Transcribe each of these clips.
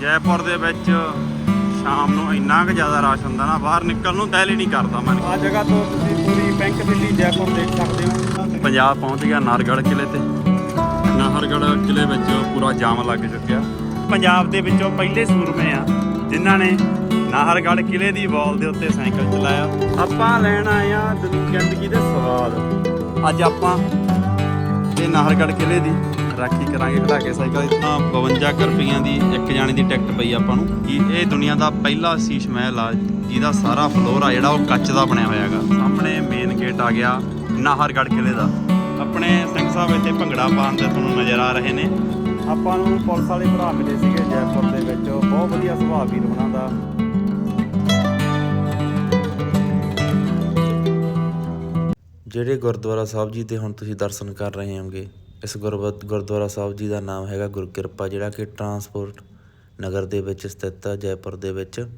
ਜੈਪੁਰ ਦੇ ਵਿੱਚ ਸ਼ਾਮ ਨੂੰ ਇੰਨਾ ਕੁ ਜ਼ਿਆਦਾ ਰਸ਼ ਹੁੰਦਾ ਨਾ ਬਾਹਰ ਨਿਕਲਣ ਨੂੰ ਦਿਲ ਹੀ ਨਹੀਂ ਕਰਦਾ ਮਨ ਆ ਜਗ੍ਹਾ ਤੋਂ ਤੁਸੀਂ ਪੂਰੀ ਪਿੰਕ ਸਿਟੀ ਜੈਪੁਰ ਦੇਖ ਸਕਦੇ ਹੋ। ਪੰਜਾਬ ਪਹੁੰਚ ਗਿਆ ਨਾਹਰਗੜ੍ਹ ਕਿਲੇ ਤੇ। ਨਾਹਰਗੜ੍ਹ ਕਿਲੇ ਵਿੱਚ ਪੂਰਾ ਜਾਮ ਲੱਗ ਚੁੱਕਿਆ। ਪੰਜਾਬ ਦੇ ਵਿੱਚੋਂ ਪਹਿਲੇ ਸੂਰਮੇ ਆ ਜਿਨ੍ਹਾਂ ਨੇ ਨਾਹਰਗੜ੍ਹ ਕਿਲੇ ਦੀ ਵਾਲ ਦੇ ਉੱਤੇ ਸਾਈਕਲ ਚਲਾਇਆ। ਆਪਾਂ ਲੈਣ ਆਏ ਆ ਜ਼ਿੰਦਗੀ ਦੇ ਸਵਾਦ ਅੱਜ ਆਪਾਂ ਤੇ ਨਾਹਰਗੜ੍ਹ ਕਿਲੇ ਦੀ ਰਾਖੀ ਕਰਾਂਗੇ ਖੜਾ ਕੇ ਸਾਈਕਲ ਇਤਾਂ 52 ਕੁ ਰੁਪਈਆਂ ਦੀ ਇੱਕ ਜਾਣੇ ਦੀ ਟਿਕਟ ਪਈ ਆਪਾਂ ਨੂੰ ਕਿ ਇਹ ਦੁਨੀਆ ਦਾ ਪਹਿਲਾ ਸੀਸ਼ ਮਹਿਲ ਆ ਜਿਹਦਾ ਸਾਰਾ ਫਲੋਰ ਆ ਜਿਹੜਾ ਉਹ ਕੱਚ ਦਾ ਬਣਿਆ ਹੋਇਆ ਹੈਗਾ। ਸਾਹਮਣੇ ਮੇਨ ਗੇਟ ਆ ਗਿਆ ਨਾਹਰਗੜ੍ਹ ਕਿਲੇ ਦਾ। ਆਪਣੇ ਸਿੰਘ ਸਾਹਿਬ ਇੱਥੇ ਭੰਗੜਾ ਪਾਉਂਦੇ ਤੁਹਾਨੂੰ ਨਜ਼ਰ ਆ ਰਹੇ ਨੇ। ਆਪਾਂ ਨੂੰ ਪੁਲਿਸ ਵਾਲੇ ਭਰਾ ਮਿਲੇ ਸੀਗੇ ਜੈਪੁਰ ਦੇ ਵਿੱਚ ਬਹੁਤ ਵਧੀਆ ਸੁਭਾਅ ਵੀਰ ਉਹਨਾਂ ਦਾ। ਜਿਹੜੇ ਗੁਰਦੁਆਰਾ ਸਾਹਿਬ ਜੀ ਦੇ ਹੁਣ ਤੁਸੀਂ ਦਰਸ਼ਨ ਕਰ ਰਹੇ ਹੋਗੇ ਇਸ ਗੁਰਬਤ ਗੁਰਦੁਆਰਾ ਸਾਹਿਬ ਜੀ ਦਾ ਨਾਮ ਹੈਗਾ ਗੁਰਕਿਰਪਾ ਜਿਹੜਾ ਕਿ ਟਰਾਂਸਪੋਰਟ ਨਗਰ ਦੇ ਵਿੱਚ ਸਥਿਤ ਹੈ ਜੈਪੁਰ ਦੇ ਵਿੱਚ।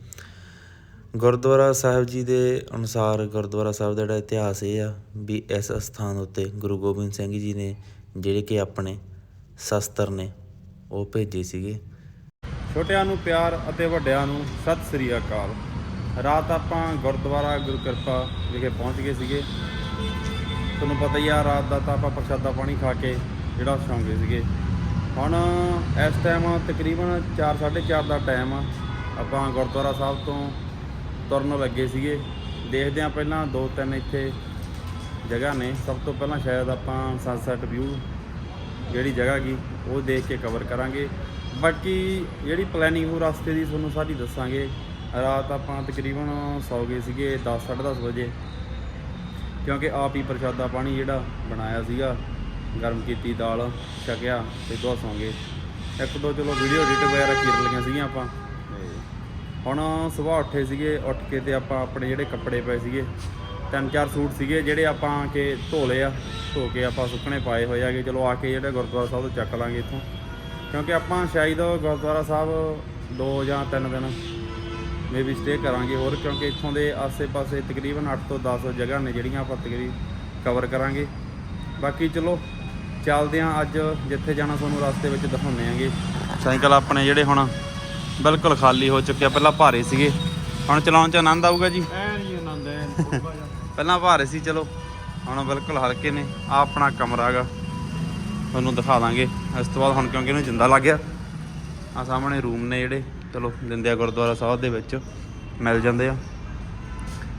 ਗੁਰਦੁਆਰਾ ਸਾਹਿਬ ਜੀ ਦੇ ਅਨੁਸਾਰ ਗੁਰਦੁਆਰਾ ਸਾਹਿਬ ਦਾ ਜਿਹੜਾ ਇਤਿਹਾਸ ਇਹ ਆ ਵੀ ਇਸ ਸਥਾਨ ਉੱਤੇ ਗੁਰੂ ਗੋਬਿੰਦ ਸਿੰਘ ਜੀ ਨੇ ਜਿਹੜੇ ਕਿ ਆਪਣੇ ਸ਼ਸਤਰ ਨੇ, ਉਹ ਭੇਜੇ ਸੀਗੇ। ਛੋਟਿਆਂ ਨੂੰ ਪਿਆਰ ਅਤੇ ਵੱਡਿਆਂ ਨੂੰ ਸਤਿ ਸ੍ਰੀ ਅਕਾਲ। ਰਾਤ ਆਪਾਂ ਗੁਰਦੁਆਰਾ ਗੁਰੂ ਕਿਰਪਾ ਵਿਖੇ ਪਹੁੰਚ ਗਏ ਸੀਗੇ। ਤੁਹਾਨੂੰ ਪਤਾ ਹੀ ਆ, ਰਾਤ ਦਾ ਤਾਂ ਆਪਾਂ ਪ੍ਰਸ਼ਾਦਾ ਪਾਣੀ ਖਾ ਕੇ ਜਿਹੜਾ ਸੌਂਗੇ ਸੀਗੇ। ਹੁਣ ਇਸ ਟਾਈਮ ਤਕਰੀਬਨ 4:30 ਦਾ ਟਾਈਮ ਆ। ਆਪਾਂ ਗੁਰਦੁਆਰਾ ਸਾਹਿਬ ਤੋਂ ਤੁਰਨ ਲੱਗੇ ਸੀਗੇ। ਦੇਖਦੇ ਆ ਪਹਿਲਾਂ ਦੋ, ਤਿੰਨ ਇੱਥੇ ਜਗ੍ਹਾ ਨੇ। ਸਭ ਤੋਂ ਪਹਿਲਾਂ ਸ਼ਾਇਦ ਆਪਾਂ ਸਨਸੈਟ ਵਿਊ ਜਿਹੜੀ ਜਗ੍ਹਾ ਗੀ, ਉਹ ਦੇਖ ਕੇ ਕਵਰ ਕਰਾਂਗੇ। ਬਾਕੀ ਜਿਹੜੀ ਪਲੈਨਿੰਗ ਉਹ ਰਸਤੇ ਦੀ ਤੁਹਾਨੂੰ ਸਾਰੀ ਦੱਸਾਂਗੇ। ਰਾਤ ਆਪਾਂ ਤਕਰੀਬਨ ਸੌ ਗਏ ਸੀਗੇ 10 10:30 ਵਜੇ। ਕਿਉਂਕਿ ਆਪ ਹੀ ਪ੍ਰਸ਼ਾਦਾ ਪਾਣੀ ਜਿਹੜਾ ਬਣਾਇਆ ਸੀਗਾ, ਗਰਮ ਕੀਤੀ ਦਾਲ, ਛਕਿਆ ਤੇ ਦੋ ਸੌਂ ਇੱਕ ਦੋ ਚਲੋ ਵੀਡੀਓ ਐਡਿਟ ਵਗੈਰਾ ਕੀਰ ਲਈਆਂ ਸੀਗੀਆਂ ਆਪਾਂ। ਹੁਣ ਸਵੇਰ ਉੱਠੇ ਸੀਗੇ, ਉੱਠ ਕੇ ਤੇ ਆਪਾਂ ਆਪਣੇ ਜਿਹੜੇ ਕੱਪੜੇ ਪਏ ਸੀਗੇ, ਤਿੰਨ ਚਾਰ ਸੂਟ ਸੀਗੇ ਜਿਹੜੇ ਆਪਾਂ ਕਿ ਧੋ ਲਏ ਆ। ਧੋ ਕੇ ਆਪਾਂ ਸੁੱਕਣੇ ਪਾਏ ਹੋਏ ਆਗੇ ਚਲੋ ਆ ਕੇ ਜਿਹੜੇ ਗੁਰਦੁਆਰਾ ਸਾਹਿਬ ਤੋਂ ਚੱਕ ਲਾਂਗੇ ਇੱਥੋਂ। ਕਿਉਂਕਿ ਆਪਾਂ ਸ਼ਾਇਦ ਗੁਰਦੁਆਰਾ ਸਾਹਿਬ ਦੋ ਜਾਂ ਤਿੰਨ ਦਿਨ ਮੇਬੀ ਸਟੇ ਕਰਾਂਗੇ। ਹੋਰ ਕਿਉਂਕਿ ਇੱਥੋਂ ਦੇ ਆਸੇ-ਪਾਸੇ ਤਕਰੀਬਨ 8 ਤੋਂ 10 ਜਗ੍ਹਾ ਨੇ ਜਿਹੜੀਆਂ ਆਪਾਂ ਤਕਰੀਬਨ ਕਵਰ ਕਰਾਂਗੇ। ਬਾਕੀ ਚਲੋ ਚੱਲਦੇ ਆਂ ਅੱਜ ਜਿੱਥੇ ਜਾਣਾ ਤੁਹਾਨੂੰ ਰਸਤੇ ਵਿੱਚ ਦਿਖਾਉਂਦੇ ਆਂਗੇ। ਸਾਈਕਲ ਆਪਣੇ ਜਿਹੜੇ ਹੁਣ ਬਿਲਕੁਲ ਖਾਲੀ ਹੋ ਚੁੱਕੇ ਆ ਪਹਿਲਾਂ ਭਾਰੇ ਸੀਗੇ। ਹੁਣ ਚਲਾਉਣ 'ਚ ਆਨੰਦ ਆਊਗਾ ਜੀ? ਐ ਨਹੀਂ ਆਨੰਦ ਐ ਪਹਿਲਾਂ ਭਾਰੇ ਸੀ ਚਲੋ। ਹੁਣ ਬਿਲਕੁਲ ਹਲਕੇ ਨੇ ਆ ਆਪਣਾ ਕਮਰਾ ਹੈਗਾ। ਤੁਹਾਨੂੰ ਦਿਖਾ ਦਾਂਗੇ। ਇਸ ਤੋਂ ਬਾਅਦ ਹੁਣ ਕਿਉਂਕਿ ਇਹਨੂੰ ਜਿੰਦਾ ਲੱਗ ਗਿਆ। ਆ ਸਾਹਮਣੇ ਰੂਮ ਨੇ ਜਿਹੜੇ। ਚਲੋ, ਦਿੰਦੇ ਗੁਰਦੁਆਰਾ ਸਾਹਿਬ ਦੇ ਵਿੱਚ, ਮਿਲ ਜਾਂਦੇ ਆ।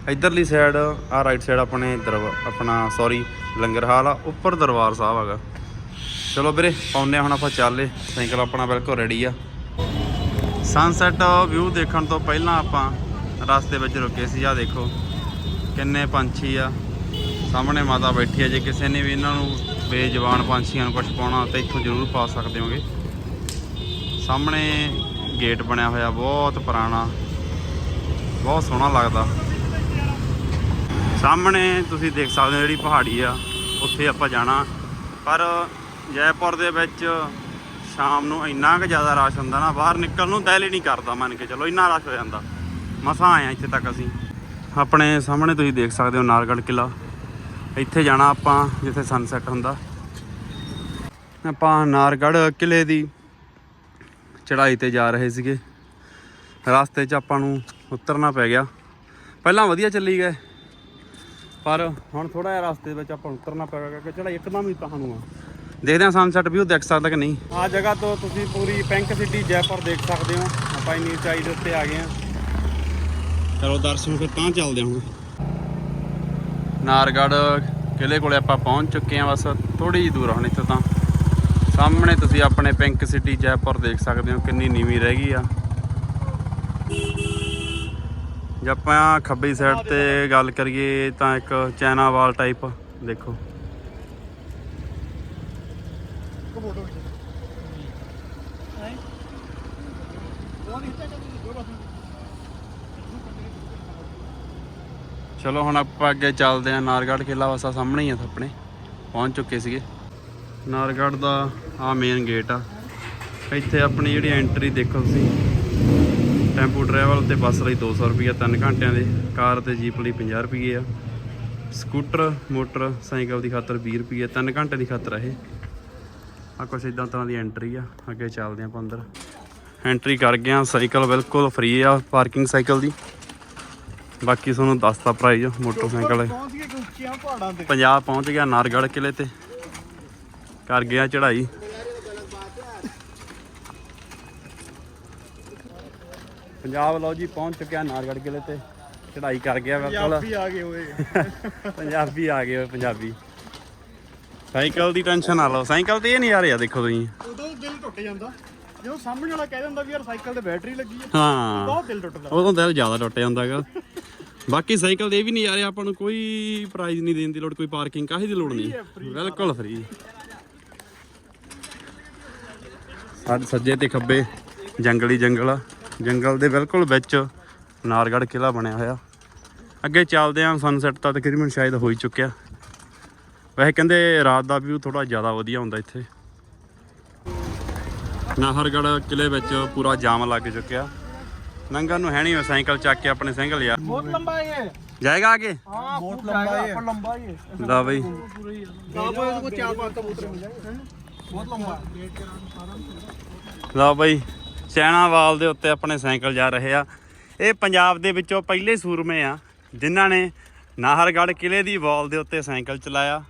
ਇਧਰਲੀ ਸਾਈਡ ਆ ਰਾਈਟ ਸਾਈਡ ਆਪਣੇ ਦਰਵਾ, ਆਪਣਾ ਸੌਰੀ ਲੰਗਰ ਹਾਲ ਆ, ਉੱਪਰ ਦਰਬਾਰ ਸਾਹਿਬ ਹੈਗਾ। ਚਲੋ ਵੀਰੇ ਪਾਉਨੇ ਹੁਣ ਆਪਾਂ ਚੱਲੇ ਸਾਈਕਲ ਆਪਣਾ ਬਿਲਕੁਲ ਰੈਡੀ ਆ। ਸਨਸੈਟ ਵਿਊ ਦੇਖਣ ਤੋਂ ਪਹਿਲਾਂ ਆਪਾਂ ਰਸਤੇ ਵਿੱਚ ਰੁਕੇ ਸੀ ਆ ਦੇਖੋ, ਕਿੰਨੇ ਪੰਛੀ ਆ। ਸਾਹਮਣੇ ਮਾਤਾ ਬੈਠੀ ਆ, ਜੇ ਕਿਸੇ ਨੇ ਵੀ ਇਹਨਾਂ ਨੂੰ ਬੇਜਵਾਨ ਪੰਛੀਆਂ ਨੂੰ ਕੁਝ ਪਾਉਣਾ, ਤਾਂ ਇੱਥੋਂ ਜ਼ਰੂਰ ਪਾ ਸਕਦੇ ਹੋਗੇ। ਸਾਹਮਣੇ ਗੇਟ ਬਣਿਆ ਹੋਇਆ, ਬਹੁਤ ਪੁਰਾਣਾ। ਬਹੁਤ ਸੋਹਣਾ ਲੱਗਦਾ। ਸਾਹਮਣੇ ਤੁਸੀਂ ਦੇਖ ਸਕਦੇ ਹੋ ਜਿਹੜੀ ਪਹਾੜੀ ਆ, ਉੱਥੇ ਆਪਾਂ ਜਾਣਾ। ਪਰ ਜੈਪੁਰ ਦੇ ਵਿੱਚ ਸ਼ਾਮ ਨੂੰ ਇੰਨਾ ਕੁ ਜ਼ਿਆਦਾ ਰਸ਼ ਹੁੰਦਾ ਨਾ, ਬਾਹਰ ਨਿਕਲਣ ਨੂੰ ਦਿਲ ਹੀ ਨਹੀਂ ਕਰਦਾ ਮੰਨ ਕੇ ਚਲੋ, ਇੰਨਾ ਰਸ਼ ਹੋ ਜਾਂਦਾ। ਮਸਾਂ ਆਏ ਆ ਇੱਥੇ ਤੱਕ ਅਸੀਂ। ਆਪਣੇ ਸਾਹਮਣੇ ਤੁਸੀਂ ਦੇਖ ਸਕਦੇ ਹੋ ਨਾਰਗੜ ਕਿਲਾ ਇੱਥੇ ਜਾਣਾ ਆਪਾਂ, ਜਿੱਥੇ ਸਨਸੈਟ ਹੁੰਦਾ। ਆਪਾਂ ਨਾਰਗੜ ਕਿਲੇ ਦੀ ਚੜ੍ਹਾਈ ਤੇ ਜਾ ਰਹੇ ਸੀਗੇ। ਰਸਤੇ 'ਚ ਆਪਾਂ ਨੂੰ ਉਤਰਨਾ ਪੈ ਗਿਆ। ਪਹਿਲਾਂ ਵਧੀਆ ਚੱਲੀ ਗਏ। ਪਰ ਹੁਣ ਥੋੜਾ ਜਿਹਾ ਰਸਤੇ ਵਿੱਚ ਆਪਾਂ ਨੂੰ ਉਤਰਨਾ ਪਏਗਾ ਕਿਉਂਕਿ ਚੜਾਈ ਇੱਕਦਮ ਹੀ ਤੁਹਾਨੂੰ ਆ। ਦੇਖਦੇ ਹਾਂ ਸਨਸੈਟ ਵਿਊ ਦੇਖ ਸਕਦਾ ਕਿ ਨਹੀਂ। ਆ ਜਗ੍ਹਾ ਤੋਂ ਤੁਸੀਂ ਪੂਰੀ ਪਿੰਕ ਸਿਟੀ ਜੈਪੁਰ ਦੇਖ ਸਕਦੇ ਹੋ। ਆਪਾਂ ਇੰਨੀ ਉਚਾਈ ਦੇ ਉੱਤੇ ਆ ਗਏ ਆ ਚਲੋ ਦਰਸ਼ਨ ਫਿਰ ਤਾਂ ਚੱਲਦੇ ਹਾਂ ਨਾਰਗੜ ਕਿਲੇ ਕੋਲੇ ਆਪਾਂ ਪਹੁੰਚ ਚੁੱਕੇ ਹਾਂ ਬਸ ਥੋੜੀ ਜਿਹੀ ਦੂਰ ਆ ਹੁਣ ਇੱਥੋਂ ਤਾਂ। ਸਾਹਮਣੇ ਤੁਸੀਂ ਆਪਣੇ ਪਿੰਕ ਸਿਟੀ ਜੈਪੁਰ ਦੇਖ ਸਕਦੇ ਹੋ ਕਿੰਨੀ ਨੀਵੀਂ ਰਹਿ ਗਈ ਆ। ਜੇ ਆਪਾਂ ਖੱਬੀ ਸਾਈਡ ਤੇ ਗੱਲ ਕਰੀਏ ਤਾਂ ਇੱਕ ਚਾਈਨਾ ਵਾਲ ਟਾਈਪ ਦੇਖੋ। ਚਲੋ ਹੁਣ ਆਪਾਂ ਅੱਗੇ ਚੱਲਦੇ ਹਾਂ। ਨਾਰਗੜ੍ਹ ਕਿਲਾ ਵਸਾ ਸਾਹਮਣੇ ਹੀ ਆ, ਆਪਣੇ ਪਹੁੰਚ ਚੁੱਕੇ ਸੀਗੇ। ਨਾਰਗੜ੍ਹ ਦਾ ਆ ਮੇਨ ਗੇਟ ਆ। ਇੱਥੇ ਆਪਣੀ ਜਿਹੜੀ ਐਂਟਰੀ ਦੇਖੋ ਤੁਸੀਂ। ਟੈਂਪੂ ਟਰੈਵਲ ਤੇ ਬੱਸ ਲਈ 200 ਰੁਪਏ 3 ਘੰਟਿਆਂ ਦੇ। ਕਾਰ ਤੇ ਜੀਪ ਲਈ 50 ਰੁਪਏ ਆ। ਸਕੂਟਰ ਮੋਟਰ ਸਾਈਕਲ ਦੀ ਖਾਤਰ 20 ਰੁਪਏ 3 ਘੰਟੇ ਦੀ ਖਾਤਰ ਆ ਇਹ। ਆ ਕੁਛ ਇਦਾਂ ਤਰ੍ਹਾਂ ਦੀ ਐਂਟਰੀ ਆ। ਅੱਗੇ ਚੱਲਦੇ ਆਪਾਂ ਅੰਦਰ। ਐਂਟਰੀ ਕਰ ਗਿਆ ਸਾਈਕਲ ਬਿਲਕੁਲ ਫ੍ਰੀ ਆ ਪਾਰਕਿੰਗ ਸਾਈਕਲ ਦੀ। ਬਾਕੀ ਤੁਹਾਨੂੰ ਦੱਸਤਾ ਪ੍ਰਾਈਜ਼ ਮੋਟਰਸਾਈਕਲ ਪਹੁੰਚ ਗਏ ਕਿ ਉੱਚੀਆਂ ਪਹਾੜਾਂ ਤੇ। ਪੰਜਾਬ ਪਹੁੰਚ ਗਿਆ ਨਾਰਗੜ੍ਹ ਕਿਲੇ ਤੇ। ਕਰ ਗਿਆ ਚੜ੍ਹਾਈ। ਪੰਜਾਬ ਲਓ ਜੀ ਪਹੁੰਚ ਚੁੱਕਿਆ ਨਾਰਗੜ੍ਹ ਕਿਲੇ ਤੇ। ਚੜ੍ਹਾਈ ਕਰ ਗਿਆ ਬਿਲਕੁਲ ਪੰਜਾਬੀ ਆ ਗਏ ਹੋਏ ਪੰਜਾਬੀ ਆ ਗਏ ਓਏ ਪੰਜਾਬੀ। ਸਾਈਕਲ ਦੀ ਟੈਨਸ਼ਨ ਨਾ ਲਓ। ਸਾਈਕਲ ਤੇ ਇਹ ਨਹੀਂ ਆ ਰਿਹਾ ਦੇਖੋ ਤੁਸੀਂ। ਉਦੋਂ ਦਿਲ ਟੁੱਟ ਜਾਂਦਾ। ਜਦੋਂ ਸਾਹਮਣੇ ਵਾਲਾ ਕਹਿ ਦਿੰਦਾ ਵੀ ਯਾਰ ਸਾਈਕਲ ਤੇ ਬੈਟਰੀ ਲੱਗੀ ਹੈ ਹਾਂ। ਬਹੁਤ ਦਿਲ ਟੁੱਟਦਾ। ਉਦੋਂ ਦਿਲ ਜ਼ਿਆਦਾ ਟੁੱਟ ਜਾਂਦਾਗਾ ਬਾਕੀ ਸਾਈਕਲ ਦੇ ਇਹ ਵੀ ਨਹੀਂ ਆ ਰਿਹਾ ਆਪਾਂ ਨੂੰ ਕੋਈ ਪ੍ਰਾਈਜ਼ ਨਹੀਂ ਦੇਣ ਦੀ ਲੋੜ ਕੋਈ ਪਾਰਕਿੰਗ ਕਾਹੀ ਦੀ ਲੋੜ ਨਹੀਂ। ਬਿਲਕੁਲ ਫ੍ਰੀ ਸਾਡੇ ਸੱਜੇ ਤੇ ਖੱਬੇ ਜੰਗਲੀ ਜੰਗਲ ਆ। ਜੰਗਲ ਦੇ ਬਿਲਕੁਲ ਵਿੱਚ ਨਾਰਗੜ੍ਹ ਕਿਲਾ ਬਣਿਆ ਹੋਇਆ। ਅੱਗੇ ਚੱਲਦੇ ਆਂ ਸਨਸੈਟ ਤਾਂ ਤਕਰੀਬਨ ਸ਼ਾਇਦ ਹੋ ਹੀ ਚੁੱਕਿਆ। ਵੈਸੇ ਕਹਿੰਦੇ ਰਾਤ ਦਾ ਵਿਊ ਥੋੜਾ ਜ਼ਿਆਦਾ ਵਧੀਆ ਹੁੰਦਾ ਇੱਥੇ। ਨਾਹਰਗੜ੍ਹ ਕਿਲੇ ਵਿੱਚ ਪੂਰਾ ਜਾਮ ਲੱਗ ਚੁੱਕਿਆ। ਨੰਗਾ ਨੂੰ ਹੈ ਨਹੀਂ ਸਾਈਕਲ ਚੱਕ ਕੇ ਆਪਣੇ ਸਾਈਕਲ ਯਾਰ। ਬਹੁਤ ਲੰਬਾ ਹੈ ਜਾਏਗਾ ਆਗੇ ਹਾਂ ਬਹੁਤ ਲੰਬਾ ਹੈ ਲੰਬਾ ਹੀ ਹੈ। ਲਾ ਬਈ। ਕੋ ਚਾਰ ਪੰਜ ਕਬੂਤਰ ਮਿਲ ਜਾਣਗੇ। ਬਹੁਤ ਲੰਬਾ। ਲਓ ਬਈ ਸੈਣਾਵਾਲ ਦੇ ਉੱਤੇ ਆਪਣੇ ਸਾਈਕਲ ਜਾ ਰਹੇ ਆ। ਇਹ ਪੰਜਾਬ ਦੇ ਵਿੱਚੋਂ ਪਹਿਲੇ ਸੂਰਮੇ ਆ, ਜਿਨ੍ਹਾਂ ਨੇ ਨਾਹਰਗੜ੍ਹ ਕਿਲੇ ਦੀ ਵਾਲ ਦੇ ਉੱਤੇ ਸਾਈਕਲ ਚਲਾਇਆ।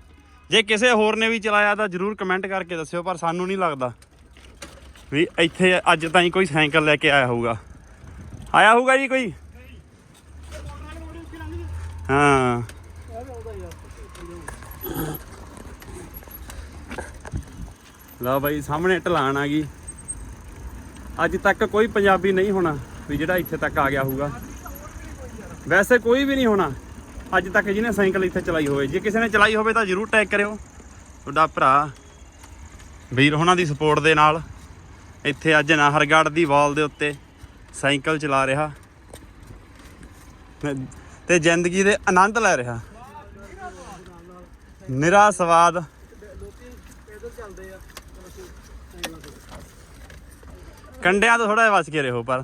ਜੇ ਕਿਸੇ ਹੋਰ ਨੇ ਵੀ ਚਲਾਇਆ ਤਾਂ ਜਰੂਰ ਕਮੈਂਟ ਕਰਕੇ ਦੱਸਿਓ, ਪਰ ਸਾਨੂੰ ਨਹੀਂ ਲੱਗਦਾ ਵੀ ਇੱਥੇ ਅੱਜ ਤਾਈਂ ਕੋਈ ਸਾਈਕਲ ਲੈ ਕੇ ਆਇਆ ਹੋਊਗਾ। ਆਇਆ ਹੋਊਗਾ ਜੀ ਕੋਈ? ਹਾਂ। ਲਓ ਬਾਈ, ਸਾਹਮਣੇ ਢਲਾਣ ਆ ਗਈ। ਅੱਜ ਤੱਕ ਕੋਈ ਪੰਜਾਬੀ ਨਹੀਂ ਹੋਣਾ ਵੀ ਜਿਹੜਾ ਇੱਥੇ ਤੱਕ ਆ ਗਿਆ ਹੋਊਗਾ। ਵੈਸੇ ਕੋਈ ਵੀ ਨਹੀਂ ਹੋਣਾ। ਅੱਜ ਤੱਕ ਜਿਹਨੇ ਸਾਈਕਲ ਇੱਥੇ ਚਲਾਈ ਹੋਵੇ। ਜੇ ਕਿਸੇ ਨੇ ਚਲਾਈ ਹੋਵੇ ਤਾਂ ਜਰੂਰ ਟੈਗ ਕਰਿਓ। ਤੁਹਾਡਾ ਭਰਾ ਵੀਰ ਹੋਣਾ ਦੀ ਸਪੋਰਟ ਦੇ ਨਾਲ ਇੱਥੇ ਅੱਜ ਨਾਹਰਗੜ੍ਹ ਦੀ ਵਾਲ ਦੇ ਉੱਤੇ ਸਾਈਕਲ ਚਲਾ ਰਿਹਾ। ਤੇ ਜ਼ਿੰਦਗੀ ਦੇ ਆਨੰਦ ਲੈ ਰਿਹਾ। ਨਿਰਾ ਸਵਾਦ ਕੰਡਿਆਂ ਤੋਂ ਥੋੜਾ ਜਿਹਾ ਬਚ ਕੇ ਰਹੋ, ਪਰ।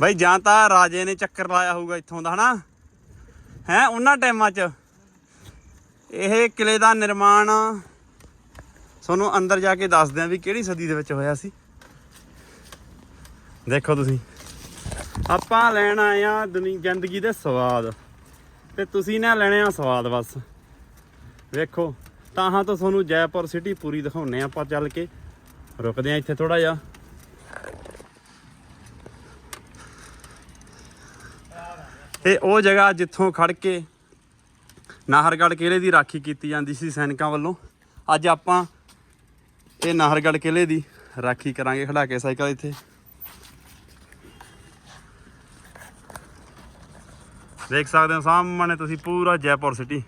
ਬਈ, ਜਾਂ ਤਾਂ ਰਾਜੇ ਨੇ ਚੱਕਰ ਲਾਇਆ ਹੋਊਗਾ ਇੱਥੋਂ ਦਾ, ਹਨਾ? ਹੈ, ਉਹਨਾਂ ਟਾਈਮਾਂ 'ਚ। ਇਹ ਕਿਲੇ ਦਾ ਨਿਰਮਾਣ ਤੁਹਾਨੂੰ ਅੰਦਰ ਜਾ ਕੇ ਦੱਸਦੇ ਆ ਵੀ ਕਿਹੜੀ ਸਦੀ ਦੇ ਵਿੱਚ ਹੋਇਆ ਸੀ। ਦੇਖੋ ਤੁਸੀਂ। ਆਪਾਂ ਲੈਣ ਆਏ ਆ ਦੁਨੀ ਜ਼ਿੰਦਗੀ ਦੇ ਸਵਾਦ। ਤੇ ਤੁਸੀਂ ਨਾ ਲੈਣੇ ਆ ਸਵਾਦ, ਬਸ। ਵੇਖੋ ਤਾਂ ਹਾਂ ਤਾਂ ਤੁਹਾਨੂੰ ਜੈਪੁਰ ਸਿਟੀ ਪੂਰੀ ਦਿਖਾਉਨੇ ਆ ਆਪਾਂ ਚੱਲ ਕੇ। ਰੁਕਦੇ ਆ ਇੱਥੇ ਥੋੜਾ ਜਿਹਾ। ਇਹ ਉਹ ਜਗ੍ਹਾ ਜਿੱਥੋਂ ਖੜ ਕੇ ਨਾਹਰਗੜ੍ਹ ਕਿਲੇ ਦੀ ਰਾਖੀ ਕੀਤੀ ਜਾਂਦੀ ਸੀ ਸੈਨਿਕਾਂ ਵੱਲੋਂ। ਅੱਜ ਆਪਾਂ ਇਹ ਨਾਹਰਗੜ੍ਹ ਕਿਲੇ ਦੀ ਰਾਖੀ ਕਰਾਂਗੇ ਖੜਾ ਕੇ ਸਾਈਕਲ ਇੱਥੇ। ਦੇਖ ਸਕਦੇ ਹੋ ਸਾਹਮਣੇ ਤੁਸੀਂ ਪੂਰਾ ਜੈਪੁਰ ਸਿਟੀ।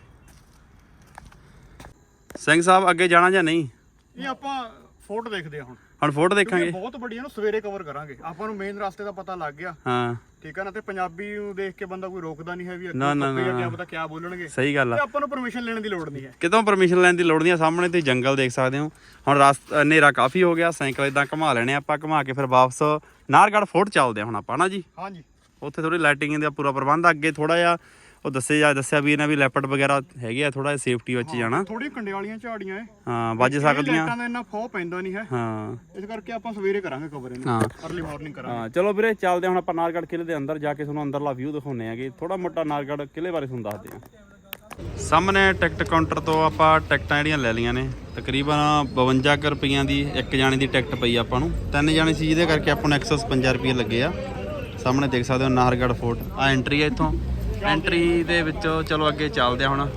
ਸਿੰਘ ਸਾਹਿਬ ਅੱਗੇ ਜਾਣਾ ਜਾਂ ਨਹੀਂ? ਇਹ ਆਪਾਂ ਫੋਟੋ ਦੇਖਦੇ ਆ ਹੁਣ। ਹੁਣ ਫੋਟੋ ਕਿਉਂਕਿ ਦੇਖਾਂਗੇ। ਬਹੁਤ ਵੱਡੀ ਨੂੰ ਸਵੇਰੇ ਕਵਰ ਕਰਾਂਗੇ। ਆਪਾਂ ਨੂੰ ਮੇਨ ਰਸਤੇ ਦਾ ਪਤਾ ਲੱਗ ਗਿਆ। ਹਾਂ। ਠੀਕ ਹੈ ਨਾ ਤੇ ਪੰਜਾਬੀ ਨੂੰ ਦੇਖ ਕੇ ਬੰਦਾ ਕੋਈ ਰੋਕਦਾ ਨਹੀਂ ਹੈ ਵੀ ਨਾ, ਨਾ, ਅੱਗੇ ਨਾ। ਪਤਾ ਕਿਆ ਬੋਲਣਗੇ। ਸਹੀ ਗੱਲ ਆ। ਆਪਾਂ ਨੂੰ ਪਰਮਿਸ਼ਨ ਲੈਣ ਦੀ ਲੋੜ ਨਹੀਂ ਹੈ। ਕਿਤੋਂ ਪਰਮਿਸ਼ਨ ਲੈਣ ਦੀ ਲੋੜ ਨਹੀਂ ਆ? ਸਾਹਮਣੇ ਤੁਸੀਂ ਜੰਗਲ ਦੇਖ ਸਕਦੇ ਹੋ। ਹੁਣ ਰਸਤਾ ਹਨੇਰਾ ਕਾਫੀ ਹੋ ਗਿਆ ਸਾਈਕਲ ਇਦਾਂ ਘੁਮਾ ਲੈਣੇ ਆ ਆਪਾਂ ਘੁਮਾ ਕੇ ਫਿਰ ਵਾਪਸ ਨਾਰਗੜ੍ਹ ਫੋਰਟ ਚੱਲਦੇ ਆ ਹੁਣ ਆਪਾਂ ਨਾ ਜੀ? ਹਾਂਜੀ। ਉੱਥੇ ਥੋੜੀ ਲਾਈਟਿੰਗ ਦਾ ਪੂਰਾ ਪ੍ਰਬੰਧ ਆ। ਅੱਗੇ ਥੋੜਾ ਜਿਹਾ ਉਹ ਦੱਸੇ ਜਾ ਦੱਸਿਆ ਵੀ ਇਹਨਾਂ ਵੀ ਲੈਪਟ ਵਗੈਰਾ ਹੈਗੇ ਆ ਥੋੜਾ ਸੇਫਟੀ ਵਿੱਚ ਜਾਣਾ। ਥੋੜੀ ਕੰਡਿਆਲੀਆਂ ਝਾੜੀਆਂ ਐ। ਹਾਂ ਵੱਜ ਸਕਦੀਆਂ। ਲਾਈਟਾਂ ਦਾ ਇੰਨਾ ਫੋ ਪੈਂਦਾ ਨਹੀਂ ਹੈ। ਹਾਂ। ਇਸ ਕਰਕੇ ਆਪਾਂ ਸਵੇਰੇ ਕਰਾਂਗੇ ਕਵਰ ਇਹਨੂੰ। ਹਾਂ। ਅਰਲੀ ਮਾਰਨਿੰਗ ਕਰਾਂਗੇ। ਹਾਂ ਚਲੋ ਵੀਰੇ ਚੱਲਦੇ ਹੁਣ ਆਪਾਂ ਨਾਰਗੜ੍ਹ ਕਿਲੇ ਦੇ ਅੰਦਰ ਜਾ ਕੇ ਤੁਹਾਨੂੰ ਅੰਦਰਲਾ ਵਿਊ ਦਿਖਾਉਨੇ ਆਗੇ ਥੋੜਾ ਮੋਟਾ ਨਾਰਗੜ੍ਹ ਕਿਲੇ ਬਾਰੇ ਤੁਹਾਨੂੰ ਦੱਸਦੇ ਹਾਂ ਸਾਹਮਣੇ ਟਿਕਟ ਕਾਊਂਟਰ ਤੋਂ ਆਪਾਂ ਟਿਕਟਾਂ ਜਿਹੜੀਆਂ ਲੈ ਲਈਆਂ ਨੇ ਤਕਰੀਬਨ 52 ਕੁ ਰੁਪਈਆਂ ਦੀ ਇੱਕ ਜਾਣੇ ਦੀ ਟਿਕਟ ਪਈ ਆਪਾਂ ਨੂੰ। ਤਿੰਨ ਜਾਣੇ ਸੀ ਜਿਹਦੇ ਕਰਕੇ ਆਪਾਂ ਨੂੰ 155 ਰੁਪਏ ਲੱਗੇ ਆ। ਸਾਹਮਣੇ ਦੇਖ ਸਕਦੇ ਹੋ ਨਾਹਰਗੜ੍ਹ ਫੋਰਟ ਆ ਐਂਟਰੀ ਹੈ ਇੱਥੋਂ। ਐਂਟਰੀ ਦੇ ਵਿੱਚੋਂ ਚਲੋ ਅੱਗੇ ਚੱਲਦੇ ਆ ਹੁਣ।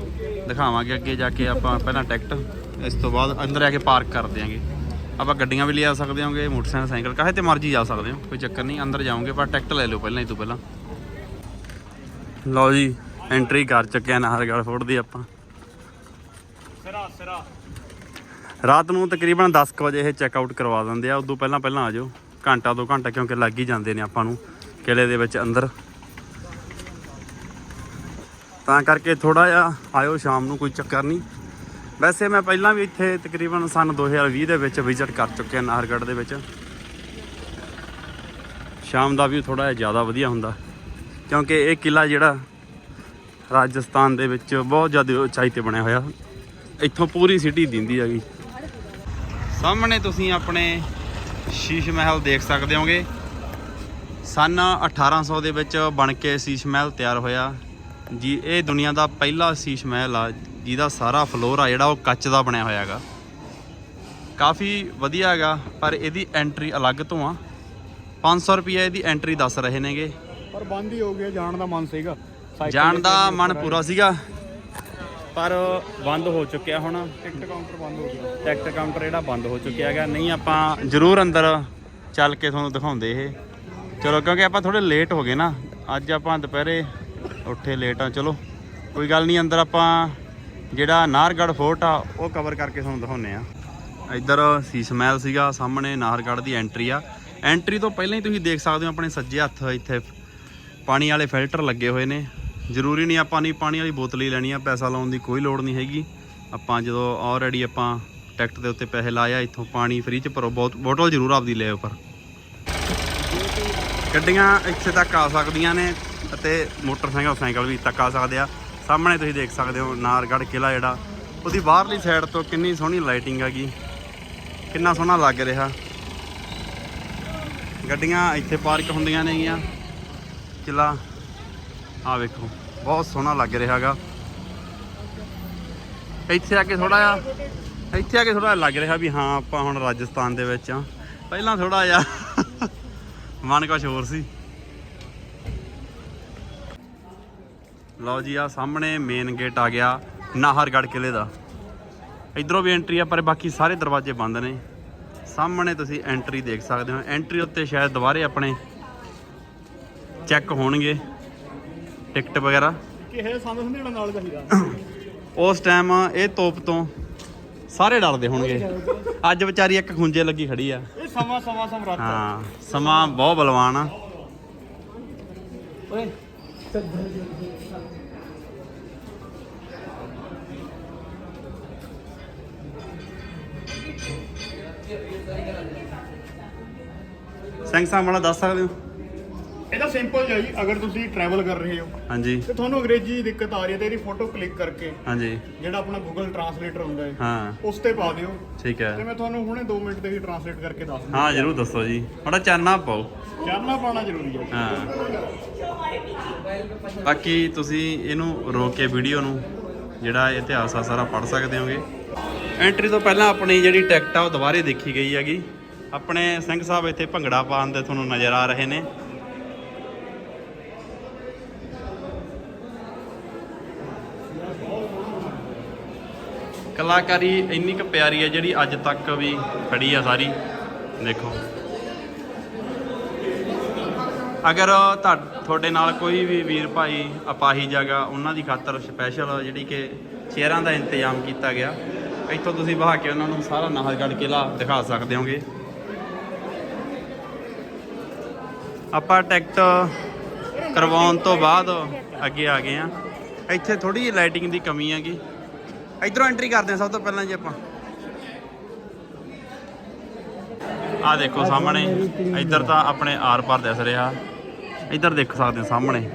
ਦਿਖਾਵਾਂਗੇ ਅੱਗੇ ਜਾ ਕੇ ਆਪਾਂ ਪਹਿਲਾਂ ਟਿਕਟ। ਇਸ ਤੋਂ ਬਾਅਦ ਅੰਦਰ ਆ ਕੇ ਪਾਰਕ ਕਰ ਦਿਆਂਗੇ। ਆਪਾਂ ਗੱਡੀਆਂ ਵੀ ਲਿਆ ਸਕਦੇ ਹੋਗੇ ਮੋਟਰਸਾਈਕਲ ਸਾਈਕਲ ਕਾਹੇ ਤੇ ਮਰਜ਼ੀ ਜਾ ਸਕਦੇ ਹੋ ਕੋਈ ਚੱਕਰ ਨਹੀਂ ਅੰਦਰ ਜਾਓਗੇ ਪਰ ਟਿਕਟ ਲੈ ਲਿਓ ਪਹਿਲਾਂ ਹੀ ਤੋਂ ਪਹਿਲਾਂ। ਲਓ ਜੀ ਐਂਟਰੀ ਕਰ ਚੁੱਕੇ ਆ ਨਾਹਰਗੜ੍ਹ ਫੋਰਟ ਦੀ ਆਪਾਂ। ਸਿਰਾ ਸਿਰਾ। ਰਾਤ ਨੂੰ ਤਕਰੀਬਨ 10 ਕੁ ਵਜੇ ਇਹ ਚੈੱਕ ਆਊਟ ਕਰਵਾ ਦਿੰਦੇ ਆ ਉਦੋਂ ਪਹਿਲਾਂ ਪਹਿਲਾਂ ਆ ਜਾਓ। ਘੰਟਾ ਦੋ ਘੰਟਾ ਕਿਉਂਕਿ ਲੱਗ ਹੀ ਜਾਂਦੇ ਨੇ ਆਪਾਂ ਨੂੰ ਕਿਲੇ ਦੇ ਵਿੱਚ ਅੰਦਰ। ਤਾਂ ਕਰਕੇ ਥੋੜਾ ਜਿਹਾ ਆਇਓ ਸ਼ਾਮ ਨੂੰ, ਕੋਈ ਚੱਕਰ ਨਹੀਂ। ਵੈਸੇ ਮੈਂ ਪਹਿਲਾਂ ਵੀ ਇੱਥੇ ਤਕਰੀਬਨ ਸਨ 2020 ਦੇ ਵਿੱਚ ਵਿਜ਼ਿਟ ਕਰ ਚੁੱਕਿਆ ਨਾਹਰਗੜ੍ਹ ਦੇ ਵਿੱਚ। ਸ਼ਾਮ ਦਾ ਵੀ ਥੋੜਾ ਜਿਹਾ ਜ਼ਿਆਦਾ ਵਧੀਆ ਹੁੰਦਾ, ਕਿਉਂਕਿ ਇਹ ਕਿਲਾ ਜਿਹੜਾ ਰਾਜਸਥਾਨ ਦੇ ਵਿੱਚ ਬਹੁਤ ਜ਼ਿਆਦਾ ਉਚਾਈ ਤੇ ਬਣਿਆ ਹੋਇਆ। ਇੱਥੋਂ ਪੂਰੀ ਸਿਟੀ ਦਿੰਦੀ ਹੈਗੀ। ਸਾਹਮਣੇ ਤੁਸੀਂ ਆਪਣੇ ਸ਼ੀਸ਼ ਮਹਿਲ ਦੇਖ ਸਕਦੇ ਹੋਗੇ। ਸਨ 1800 ਦੇ ਵਿੱਚ ਬਣ ਕੇ ਸ਼ੀਸ਼ ਮਹਿਲ ਤਿਆਰ ਹੋਇਆ। ਜੀ ਇਹ ਦੁਨੀਆ ਦਾ ਪਹਿਲਾ ਸ਼ੀਸ਼ ਮਹਿਲ ਆ ਜਿਹਦਾ ਸਾਰਾ ਫਲੋਰ ਆ ਜਿਹੜਾ ਉਹ ਕੱਚ ਦਾ ਬਣਿਆ ਹੋਇਆ ਹੈਗਾ। ਕਾਫੀ ਵਧੀਆ ਹੈਗਾ ਪਰ ਇਹਦੀ ਐਂਟਰੀ ਅਲੱਗ ਤੋਂ ਆ। 500 ਰੁਪਏ ਇਹਦੀ ਐਂਟਰੀ ਦੱਸ ਰਹੇ ਨੇਗੇ। ਪਰ ਬੰਦ ਹੀ ਹੋ ਗਿਆ ਜਾਣ ਦਾ ਮਨ ਸੀਗਾ। ਜਾਣ ਦਾ ਮਨ ਪੂਰਾ ਸੀਗਾ। ਪਰ ਬੰਦ ਹੋ ਚੁੱਕਿਆ ਹੁਣ। ਟਿਕਟ ਕਾਊਂਟਰ ਬੰਦ ਹੋ ਗਿਆ। ਟਿਕਟ ਕਾਊਂਟਰ ਜਿਹੜਾ ਬੰਦ ਹੋ ਚੁੱਕਿਆ ਹੈਗਾ। ਨਹੀਂ ਆਪਾਂ ਜ਼ਰੂਰ ਅੰਦਰ ਚੱਲ ਕੇ ਤੁਹਾਨੂੰ ਦਿਖਾਉਂਦੇ ਇਹ। ਚਲੋ ਕਿਉਂਕਿ ਆਪਾਂ ਥੋੜੇ ਲੇਟ ਹੋ ਗਏ ਨਾ। ਅੱਜ ਆਪਾਂ ਦੁਪਹਿਰੇ ਉੱਠੇ ਲੇਟ ਆ, ਚਲੋ। ਕੋਈ ਗੱਲ ਨਹੀਂ, ਅੰਦਰ ਆਪਾਂ ਜਿਹੜਾ ਨਾਹਰਗੜ੍ਹ ਫੋਰਟ ਆ, ਉਹ ਕਵਰ ਕਰਕੇ ਤੁਹਾਨੂੰ ਦਿਖਾਉਂਦੇ ਆ। ਇੱਧਰ ਸੀਸ ਮਹਿਲ ਸੀਗਾ, ਸਾਹਮਣੇ ਨਾਹਰਗੜ੍ਹ ਦੀ ਐਂਟਰੀ ਆ। ਐਂਟਰੀ ਤੋਂ ਪਹਿਲਾਂ ਹੀ ਤੁਸੀਂ ਦੇਖ ਸਕਦੇ ਹੋ ਆਪਣੇ ਸੱਜੇ ਹੱਥ ਇੱਥੇ ਪਾਣੀ ਵਾਲੇ ਫਿਲਟਰ ਲੱਗੇ ਹੋਏ ਨੇ। ਜ਼ਰੂਰੀ ਨਹੀਂ ਆਪਾਂ ਨਹੀਂ ਪਾਣੀ ਵਾਲੀ ਬੋਤਲ ਹੀ ਲੈਣੀ ਆ, ਪੈਸਾ ਲਾਉਣ ਦੀ ਕੋਈ ਲੋੜ ਨਹੀਂ ਹੈਗੀ। ਆਪਾਂ ਜਦੋਂ ਆਲਰੇਡੀ ਆਪਾਂ ਟਿਕਟ ਦੇ ਉੱਤੇ ਪੈਸੇ ਲਾਇਆ ਇੱਥੋਂ ਪਾਣੀ ਫ੍ਰੀ ਚ ਭਰੋ ਬਹੁਤ ਬੋਟਲ ਜ਼ਰੂਰ ਆਪਦੀ ਲੈ ਉੱਪਰ ਗੱਡੀਆਂ ਇੱਥੇ ਤੱਕ ਆ ਸਕਦੀਆਂ ਨੇ। ਅਤੇ ਮੋਟਰਸਾਈਕਲ, ਸਾਈਕਲ ਵੀ ਤੱਕ ਆ ਸਕਦੇ ਆ। ਸਾਹਮਣੇ ਤੁਸੀਂ ਦੇਖ ਸਕਦੇ ਹੋ ਨਾਰਗੜ੍ਹ ਕਿਲਾ ਜਿਹੜਾ। ਉਹਦੀ ਬਾਹਰਲੀ ਸਾਈਡ ਤੋਂ ਕਿੰਨੀ ਸੋਹਣੀ ਲਾਈਟਿੰਗ ਹੈਗੀ ਕਿੰਨਾ ਸੋਹਣਾ ਲੱਗ ਰਿਹਾ। ਗੱਡੀਆਂ ਇੱਥੇ ਪਾਰਕ ਹੁੰਦੀਆਂ ਨੇਗੀਆਂ ਕਿਲਾ ਆ ਵੇਖੋ, ਬਹੁਤ ਸੋਹਣਾ ਲੱਗ ਰਿਹਾ ਹੈਗਾ ਇੱਥੇ ਆ ਕੇ ਥੋੜਾ ਜਿਹਾ, ਇੱਥੇ ਆ ਕੇ ਥੋੜਾ ਲੱਗ ਰਿਹਾ ਵੀ ਹਾਂ, ਆਪਾਂ ਹੁਣ ਰਾਜਸਥਾਨ ਦੇ ਵਿੱਚ ਆ। ਪਹਿਲਾਂ ਥੋੜਾ ਜਿਹਾ, ਮਨ ਕੁਛ ਹੋਰ ਸੀ। ਲਓ ਜੀ ਆ ਸਾਹਮਣੇ ਮੇਨ ਗੇਟ ਆ ਗਿਆ ਨਾਹਰਗੜ੍ਹ ਕਿਲੇ ਦਾ। ਇਧਰੋਂ ਵੀ ਐਂਟਰੀ ਆ ਪਰ ਬਾਕੀ ਸਾਰੇ ਦਰਵਾਜ਼ੇ ਬੰਦ ਨੇ। ਸਾਹਮਣੇ ਤੁਸੀਂ ਐਂਟਰੀ ਦੇਖ ਸਕਦੇ ਹੋ। ਐਂਟਰੀ ਉੱਤੇ ਸ਼ਾਇਦ ਦੁਬਾਰੇ ਆਪਣੇ ਚੈੱਕ ਹੋਣਗੇ ਟਿਕਟ ਵਗੈਰਾ। ਕਿ ਹੈ ਸੰਦ ਸੰਧੇੜਾ ਨਾਲ ਚਾਹੀਦਾ ਉਸ ਟਾਈਮ ਇਹ ਤੋਪ ਤੋਂ ਸਾਰੇ ਡਰਦੇ ਹੋਣਗੇ। ਅੱਜ ਵਿਚਾਰੀ ਇੱਕ ਖੁੰਝੇ ਲੱਗੀ ਖੜੀ ਆ। ਇਹ ਸਮਾਂ ਹਾਂ ਸਮਾਂ ਬਹੁਤ ਬਲਵਾਨ ਆ। ਓਏ ਸਿੰਘ ਸਾਹਿਬ ਵਾਲਾ ਦੱਸ ਸਕਦੇ ਹੋ? ਇਹਦਾ ਸਿੰਪਲ ਜਿਹਾ ਜੀ ਅਗਰ ਤੁਸੀਂ ਟਰੈਵਲ ਕਰ ਰਹੇ ਹੋ ਹਾਂਜੀ। ਤੇ ਤੁਹਾਨੂੰ ਅੰਗਰੇਜ਼ੀ ਦੀ ਦਿੱਕਤ ਆ ਰਹੀ ਹੈ ਤੇ ਇਹਦੀ ਫੋਟੋ ਕਲਿੱਕ ਕਰਕੇ ਹਾਂਜੀ। ਜਿਹੜਾ ਆਪਣਾ ਗੂਗਲ ਟਰਾਂਸਲੇਟਰ ਹੁੰਦਾ ਹੈ ਹਾਂ। ਉਸ ਤੇ ਪਾ ਦਿਓ। ਠੀਕ ਤੇ ਹੈ ਮੈਂ ਤੁਹਾਨੂੰ ਹੁਣੇ 2 ਮਿੰਟ ਦੇ ਹੀ ਟਰਾਂਸਲੇਟ ਕਰਕੇ ਦੱਸ ਦਿੰਦਾ। ਹਾਂ ਜਰੂਰ ਦੱਸੋ ਜੀ। ਥੋੜਾ ਚਾਨਣਾ ਪਾਓ। ਚਾਨਣਾ ਪਾਣਾ ਜ਼ਰੂਰੀ ਹੈ। ਹਾਂ। ਬਾਕੀ ਤੁਸੀਂ ਇਹਨੂੰ ਰੋਕ ਕੇ ਵੀਡੀਓ ਨੂੰ ਜਿਹੜਾ ਇਤਿਹਾਸ ਆ ਸਾਰਾ ਪੜ ਸਕਦੇ ਹੋਗੇ। ਐਂਟਰੀ ਤੋਂ ਪਹਿਲਾਂ ਆਪਣੀ ਜਿਹੜੀ ਟਿਕਟ ਆ ਉਹ ਦੁਬਾਰੇ ਦੇਖੀ ਗਈ ਹੈਗੀ। ਆਪਣੇ ਸਿੰਘ ਸਾਹਿਬ ਇੱਥੇ ਭੰਗੜਾ ਪਾਉਣ ਦੇ ਤੁਹਾਨੂੰ ਨਜ਼ਰ ਆ ਰਹੇ ਨੇ। ਕਲਾਕਾਰੀ ਇੰਨੀ ਕੁ ਪਿਆਰੀ ਹੈ ਜਿਹੜੀ ਅੱਜ ਤੱਕ ਵੀ ਖੜੀ ਆ ਸਾਰੀ। ਦੇਖੋ। ਅਗਰ ਤੁਹਾ- ਤੁਹਾਡੇ ਨਾਲ ਕੋਈ ਵੀ ਵੀਰ ਭਾਈ ਅਪਾਹੀ ਜਗ੍ਹਾ ਉਹਨਾਂ ਦੀ ਖਾਤਰ ਸਪੈਸ਼ਲ ਜਿਹੜੀ ਕਿ ਚੇਅਰਾਂ ਦਾ ਇੰਤਜ਼ਾਮ ਕੀਤਾ ਗਿਆ। ਇੱਥੋਂ ਤੁਸੀਂ ਬਹਾ ਕੇ ਉਹਨਾਂ ਨੂੰ ਸਾਰਾ ਨਾਹਰਗੜ੍ਹ ਕਿਲਾ ਦਿਖਾ ਸਕਦੇ ਹੋਗੇ। ਆਪਾਂ ਟਿਕਟ ਕਰਵਾਉਣ ਤੋਂ ਬਾਅਦ ਅੱਗੇ ਆ ਗਏ ਆ ਇੱਥੇ ਥੋੜੀ ਜਿਹੀ ਲਾਈਟਿੰਗ ਦੀ ਕਮੀ ਹੈਗੀ। ਇਧਰੋਂ ਐਂਟਰੀ ਕਰਦੇ ਆ ਸਭ ਤੋਂ ਪਹਿਲਾਂ ਜੀ ਆਪਾਂ। ਆ ਦੇਖੋ ਸਾਹਮਣੇ, ਇੱਧਰ ਤਾਂ ਆਪਣੇ ਆਰ ਪਾਰ ਦਿਸ ਰਿਹਾ। ਇੱਧਰ ਦੇਖ ਸਕਦੇ ਹੋ ਸਾਹਮਣੇ।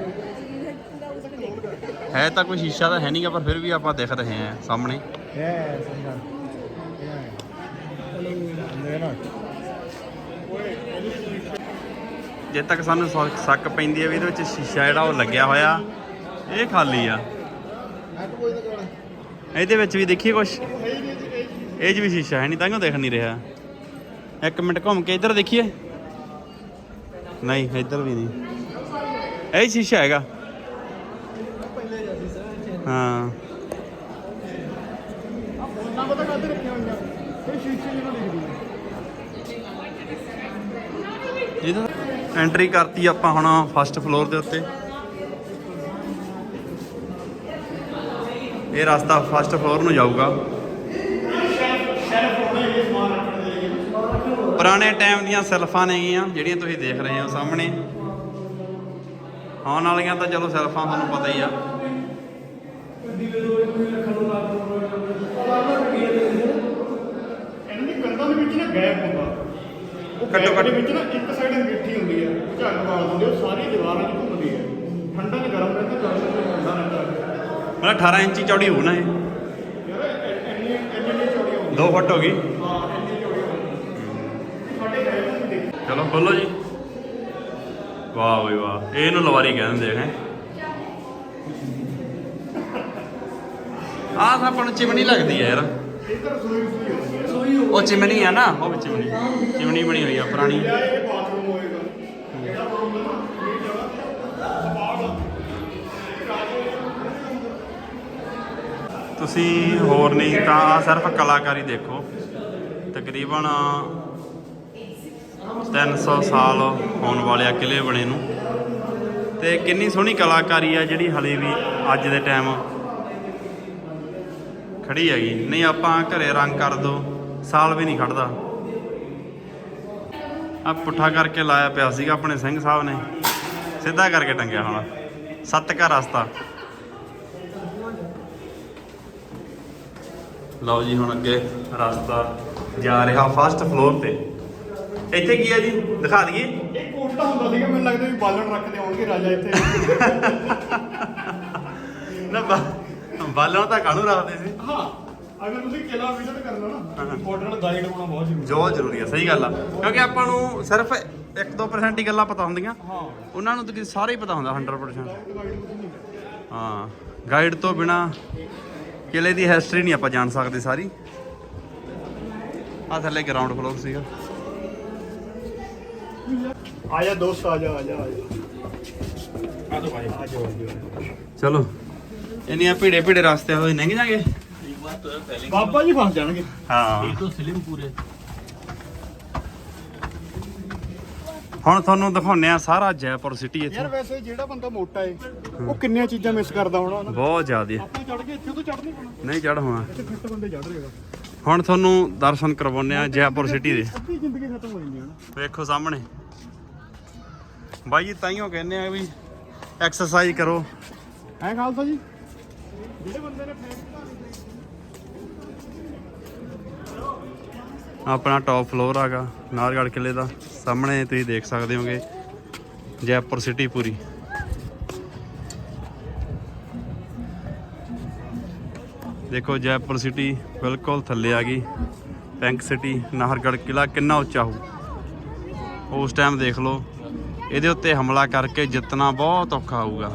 ਹੈ ਤਾਂ ਕੋਈ ਸ਼ੀਸ਼ਾ ਤਾਂ ਹੈ ਨਹੀਂਗਾ ਪਰ ਫਿਰ ਵੀ ਆਪਾਂ ਦੇਖ ਰਹੇ ਹਾਂ ਸਾਹਮਣੇ। ਹੈ ਜੇ ਤੱਕ ਸਾਨੂੰ ਸ਼ੱਕ- ਪੈਂਦੀ ਹੈ ਵੀ ਇਹਦੇ ਵਿੱਚ ਸ਼ੀਸ਼ਾ ਜਿਹੜਾ ਉਹ ਲੱਗਿਆ ਹੋਇਆ ਇਹ ਖਾਲੀ ਆ। ਇਹਦੇ ਵਿੱਚ ਵੀ ਦੇਖੀਏ ਕੁਛ। ਇਹ 'ਚ ਵੀ ਸ਼ੀਸ਼ਾ ਹੈ ਨਹੀਂ ਤਾਂ ਕਿਉਂ ਦੇਖ ਨਹੀਂ ਰਿਹਾ? ਇੱਕ ਮਿੰਟ ਘੁੰਮ ਕੇ ਇੱਧਰ ਦੇਖੀਏ। ਨਹੀਂ ਇੱਧਰ ਵੀ ਨਹੀਂ। ਇਹ ਸ਼ੀਸ਼ਾ ਹੈਗਾ। ਹਾਂ। ਇਹ ਸ਼ੀਸ਼ੇ ਜਿਹਨੂੰ ਦਿਖਦੀ ਹੈ। ਜਿਹਦਾ ਐਂਟਰੀ ਕਰਤੀ ਆਪਾਂ ਹੁਣ ਫਸਟ ਫਲੋਰ ਦੇ ਉੱਤੇ। ਇਹ ਰਸਤਾ ਫਸਟ ਫਲੋਰ ਨੂੰ ਜਾਊਗਾ। ਪੁਰਾਣੇ ਟਾਈਮ ਦੀਆਂ ਸੈਲਫਾਂ ਨੇਗੀਆਂ ਜਿਹੜੀਆਂ ਤੁਸੀਂ ਦੇਖ ਰਹੇ ਹੋ ਸਾਹਮਣੇ। ਆਉਣ ਵਾਲੀਆਂ ਤਾਂ ਚਲੋ ਸੈਲਫਾਂ ਤੁਹਾਨੂੰ ਪਤਾ ਹੀ ਆ। ਘੱਟੋ ਘੱਟ- ਦੇ ਵਿੱਚ ਨਾ ਇੱਕ ਸਾਈਡ ਅੰਗੀਠੀ ਹੁੰਦੀ ਹੈ ਝੱਗ ਹੁੰਦੀ ਹੈ, ਉਹ ਸਾਰੀ ਦੀਵਾਰਾਂ 'ਚ ਘੁੰਮਦੀ ਹੈ ਠੰਡਾ 'ਚ ਗਰਮ ਰਹਿੰਦਾ ਗਰਮ 'ਚ ਠੰਡਾ ਰਹਿੰਦਾ ਮਤਲਬ 18 ਇੰਚੀ ਚੌੜੀ ਹੋਊ ਨਾ ਇਹ। ਯਾਰ 2 ਫੁੱਟ ਹੋ ਗਈ। ਚਲੋ ਖੋਲੋ ਜੀ। ਵਾਹ ਬਈ ਵਾਹ ਇਹ ਇਹਨੂੰ ਲਵਾਰੀ ਕਹਿ ਦਿੰਦੇ ਹੈ ਆਹ ਤਾਂ ਆਪਾਂ ਨੂੰ ਚਿਮਨੀ ਲੱਗਦੀ ਹੈ ਯਾਰ। ਉਹ ਚਿਮਨੀ ਆ ਨਾ ਉਹ ਚਿਮਨੀ। ਚਿਮਨੀ ਬਣੀ ਹੋਈ ਆ ਪੁਰਾਣੀ। ਤੁਸੀਂ ਹੋਰ ਨਹੀਂ ਤਾਂ ਆਹ ਸਿਰਫ ਕਲਾਕਾਰੀ ਦੇਖੋ। ਤਕਰੀਬਨ 300 ਸਾਲ ਹੋਣ ਵਾਲੇ ਆ ਕਿਲੇ ਬਣੇ ਨੂੰ। ਤੇ ਕਿੰਨੀ ਸੋਹਣੀ ਕਲਾਕਾਰੀ ਆ ਜਿਹੜੀ ਹਲੇ ਵੀ ਅੱਜ ਦੇ ਟਾਈਮ ਖੜੀ ਹੈਗੀ। ਨਹੀਂ, ਆਪਾਂ ਘਰੇ ਰੰਗ ਕਰ ਦੋ, ਸਾਲ ਵੀ ਨਹੀਂ ਖੜਦਾ। ਆ ਪੁੱਠਾ ਕਰਕੇ ਲਾਇਆ ਪਿਆ ਸੀਗਾ ਆਪਣੇ ਸਿੰਘ ਸਾਹਿਬ ਨੇ। ਸਿੱਧਾ ਕਰਕੇ ਟੰਗਿਆ ਹੋਣਾ। ਸੱਤ ਘਰ ਰਸਤਾ। ਲਓ ਜੀ ਹੁਣ ਅੱਗੇ ਰਸਤਾ ਜਾ ਰਿਹਾ ਫਸਟ ਫਲੋਰ ਤੇ। ਇੱਥੇ ਕੀ ਹੈ ਜੀ? ਦਿਖਾ ਦਈਏ। ਇਹ ਕੋਟਾ ਹੁੰਦਾ ਸੀਗਾ ਮੈਨੂੰ ਲੱਗਦਾ ਵੀ ਬਾਲਣ ਰੱਖਦੇ ਹੋਣਗੇ ਰਾਜਾ ਇੱਥੇ। ਨਾ ਬਾ- ਬਾਲਣ ਤਾਂ ਕਾਹਨੂੰ ਰੱਖਦੇ ਸੀ? ਹਾਂ ਅਗਰ ਤੁਸੀਂ ਕਿਲਾ ਵਿਜ਼ਿਟ ਕਰਨਾ ਨਾ ਇੰਪੋਰਟੈਂਟ ਗਾਈਡ ਹੋਣਾ ਬਹੁਤ ਜ਼ਰੂਰੀ। ਜੋ ਜ਼ਰੂਰੀ ਹੈ ਸਹੀ ਗੱਲ ਆ। ਕਿਉਂਕਿ ਆਪਾਂ ਨੂੰ ਸਿਰਫ 1-2% ਹੀ ਗੱਲਾਂ ਪਤਾ ਹੁੰਦੀਆਂ। ਹਾਂ। ਉਹਨਾਂ ਨੂੰ ਤਾਂ ਸਾਰੇ ਹੀ ਪਤਾ ਹੁੰਦਾ 100% ਗਾਈਡ ਕੁਝ ਨਹੀਂ। ਹੈ ਹਾਂ ਗਾਈਡ ਤੋਂ ਬਿਨਾ ਕਿਲੇ ਦੀ ਹਿਸਟਰੀ ਨਹੀਂ ਆਪਾਂ ਜਾਣ ਸਕਦੇ ਸਾਰੀ। ਆ ਥੱਲੇ ਗਰਾਊਂਡ ਫਲੋਰ ਸੀਗਾ। ਆ ਦੋਸਤ ਆ ਜਾ ਆ ਜਾ ਆ ਜਾ ਆ ਜਾ ਚਲੋ ਇੰਨੀਆਂ ਭੀੜੇ ਭੀੜੇ ਰਸਤੇ ਹੋਏ ਨਹੀਂ ਜਾਗੇ ਬਾਬਾ ਜੀ ਫਸ ਜਾਣਗੇ। ਹਾਂ। ਇਹ ਤਾਂ ਹੁਣ ਤੁਹਾਨੂੰ ਦਿਖਾਉਂਦੇ ਆ ਸਾਰਾ ਜੈਪੁਰ ਸਿਟੀ ਯਾਰ ਇੱਥੇ ਵੈਸੇ ਜਿਹੜਾ ਬੰਦਾ ਮੋਟਾ ਏ ਉਹ ਕਿੰਨੀਆਂ ਚੀਜ਼ਾਂ ਮਿਸ ਕਰਦਾ ਹੋਣਾ ਨਾ? ਬਹੁਤ ਜ਼ਿਆਦਾ। ਆਪਾਂ ਚੜ ਕੇ ਇੱਥੇ ਤੋਂ ਚੜ ਨਹੀਂ ਪਾਉਣਾ ਨਹੀਂ ਚੜ ਹੋਣਾ। ਇੱਥੇ ਫਿੱਟ ਬੰਦੇ ਚੜ ਰਹੇਗਾ ਹੁਣ ਤੁਹਾਨੂੰ ਦਰਸ਼ਨ ਕਰਵਾਉਂਦੇ ਆ ਜੈਪੁਰ ਸਿਟੀ ਦੇ। ਅੱਧੀ ਜ਼ਿੰਦਗੀ ਖਤਮ ਹੋ ਜਾਂਦੀ ਹੈ ਨਾ। ਵੇਖੋ ਸਾਹਮਣੇ। ਬਾਈ ਜੀ ਤਾਈਓ ਕਹਿੰਦੇ ਆ ਵੀ ਐਕਸਰਸਾਈਜ਼ ਕਰੋ। ਹੈ ਖਾਲਸਾ ਜੀ? ਜਿਹੜੇ ਬੰਦੇ ਨੇ ਫੈਨ ਆਪਣਾ ਟੌਪ ਫਲੋਰ ਆਗਾ ਨਾਰਗੜ ਕਿਲੇ ਦਾ। ਸਾਹਮਣੇ ਤੁਸੀਂ ਦੇਖ ਸਕਦੇ ਹੋਗੇ, ਜੈਪੁਰ ਸਿਟੀ ਪੂਰੀ। ਦੇਖੋ ਜੈਪੁਰ ਸਿਟੀ ਬਿਲਕੁਲ ਥੱਲੇ ਆ ਗਈ। ਪਿੰਕ ਸਿਟੀ, ਨਾਹਰਗੜ੍ਹ ਕਿਲਾ ਕਿੰਨਾ ਉੱਚਾ ਹੋਊ। ਉਸ ਟਾਈਮ ਦੇਖ ਲਓ, ਇਹਦੇ ਉੱਤੇ ਹਮਲਾ ਕਰਕੇ ਜਿੱਤਣਾ ਬਹੁਤ ਔਖਾ ਹੋਊਗਾ।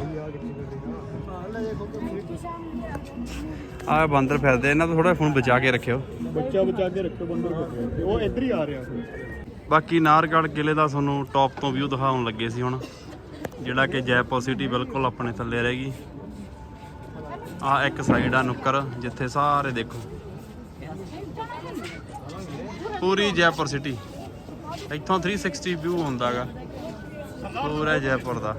ਆ ਬਾਂਦਰ ਫਿਰਦੇ ਇਹਨਾਂ ਤੋਂ ਥੋੜਾ ਫੋਨ ਬਚਾ ਕੇ ਰੱਖਿਓ। ਬੱਚਾ ਬਚਾ ਕੇ ਰੱਖੋ ਬੰਦਰ ਉਹ ਇੱਧਰ ਹੀ ਆ ਰਿਹਾ ਬਾਕੀ ਨਾਰਗੜ ਕਿਲੇ ਦਾ ਤੁਹਾਨੂੰ ਟੌਪ ਤੋਂ ਵਿਊ ਦਿਖਾਉਣ ਲੱਗੇ ਸੀ ਹੁਣ, ਜਿਹੜਾ ਕਿ ਜੈਪੁਰ ਸਿਟੀ ਬਿਲਕੁਲ ਆਪਣੇ ਥੱਲੇ ਰਹਿ ਗਈ। ਆ ਇੱਕ ਸਾਈਡ ਆ ਨੁੱਕਰ, ਜਿੱਥੇ ਸਾਰੇ ਦੇਖੋ। ਪੂਰੀ ਜੈਪੁਰ ਸਿਟੀ ਇੱਥੋਂ 360 ਵਿਊ ਹੁੰਦਾਗਾ। ਪੂਰਾ ਜੈਪੁਰ ਦਾ।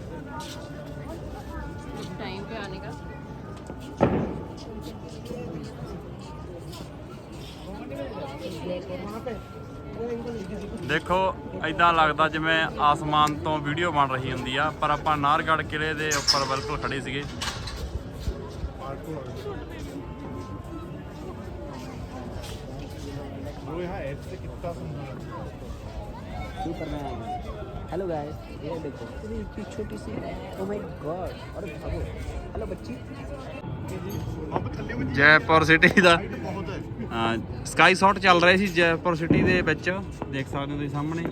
ਦੇਖੋ ਐਦਾਂ ਲੱਗਦਾ ਜਿਵੇਂ ਆਸਮਾਨ ਤੋਂ ਵੀਡੀਓ ਬਣ ਰਹੀ ਹੁੰਦੀ ਆ ਪਰ ਆਪਾਂ ਨਾਰਗੜ੍ਹ ਕਿਲੇ ਦੇ ਉੱਪਰ ਬਿਲਕੁਲ ਖੜੇ ਸੀਗੇ ਉਹ ਇਹ ਐਪ ਤੇ ਕਿੱਤਾ हेलो गाइस ये देखो इतनी इतनी छोटी सी ओ माय गॉड अरे भागो हेलो बच्ची ਅੱਬ ਥੱਲੇ ਵਿੱਚ ਜੈਪੁਰ ਸਿਟੀ ਦਾ ਬਹੁਤ ਹੈ ਹਾਂ ਸਕਾਈ ਸ਼ਾਟ ਚੱਲ ਰਿਹਾ ਸੀ ਜੈਪੁਰ ਸਿਟੀ ਦੇ ਵਿੱਚ ਦੇਖ ਸਕਦੇ ਹੋ ਤੁਸੀਂ ਸਾਹਮਣੇ।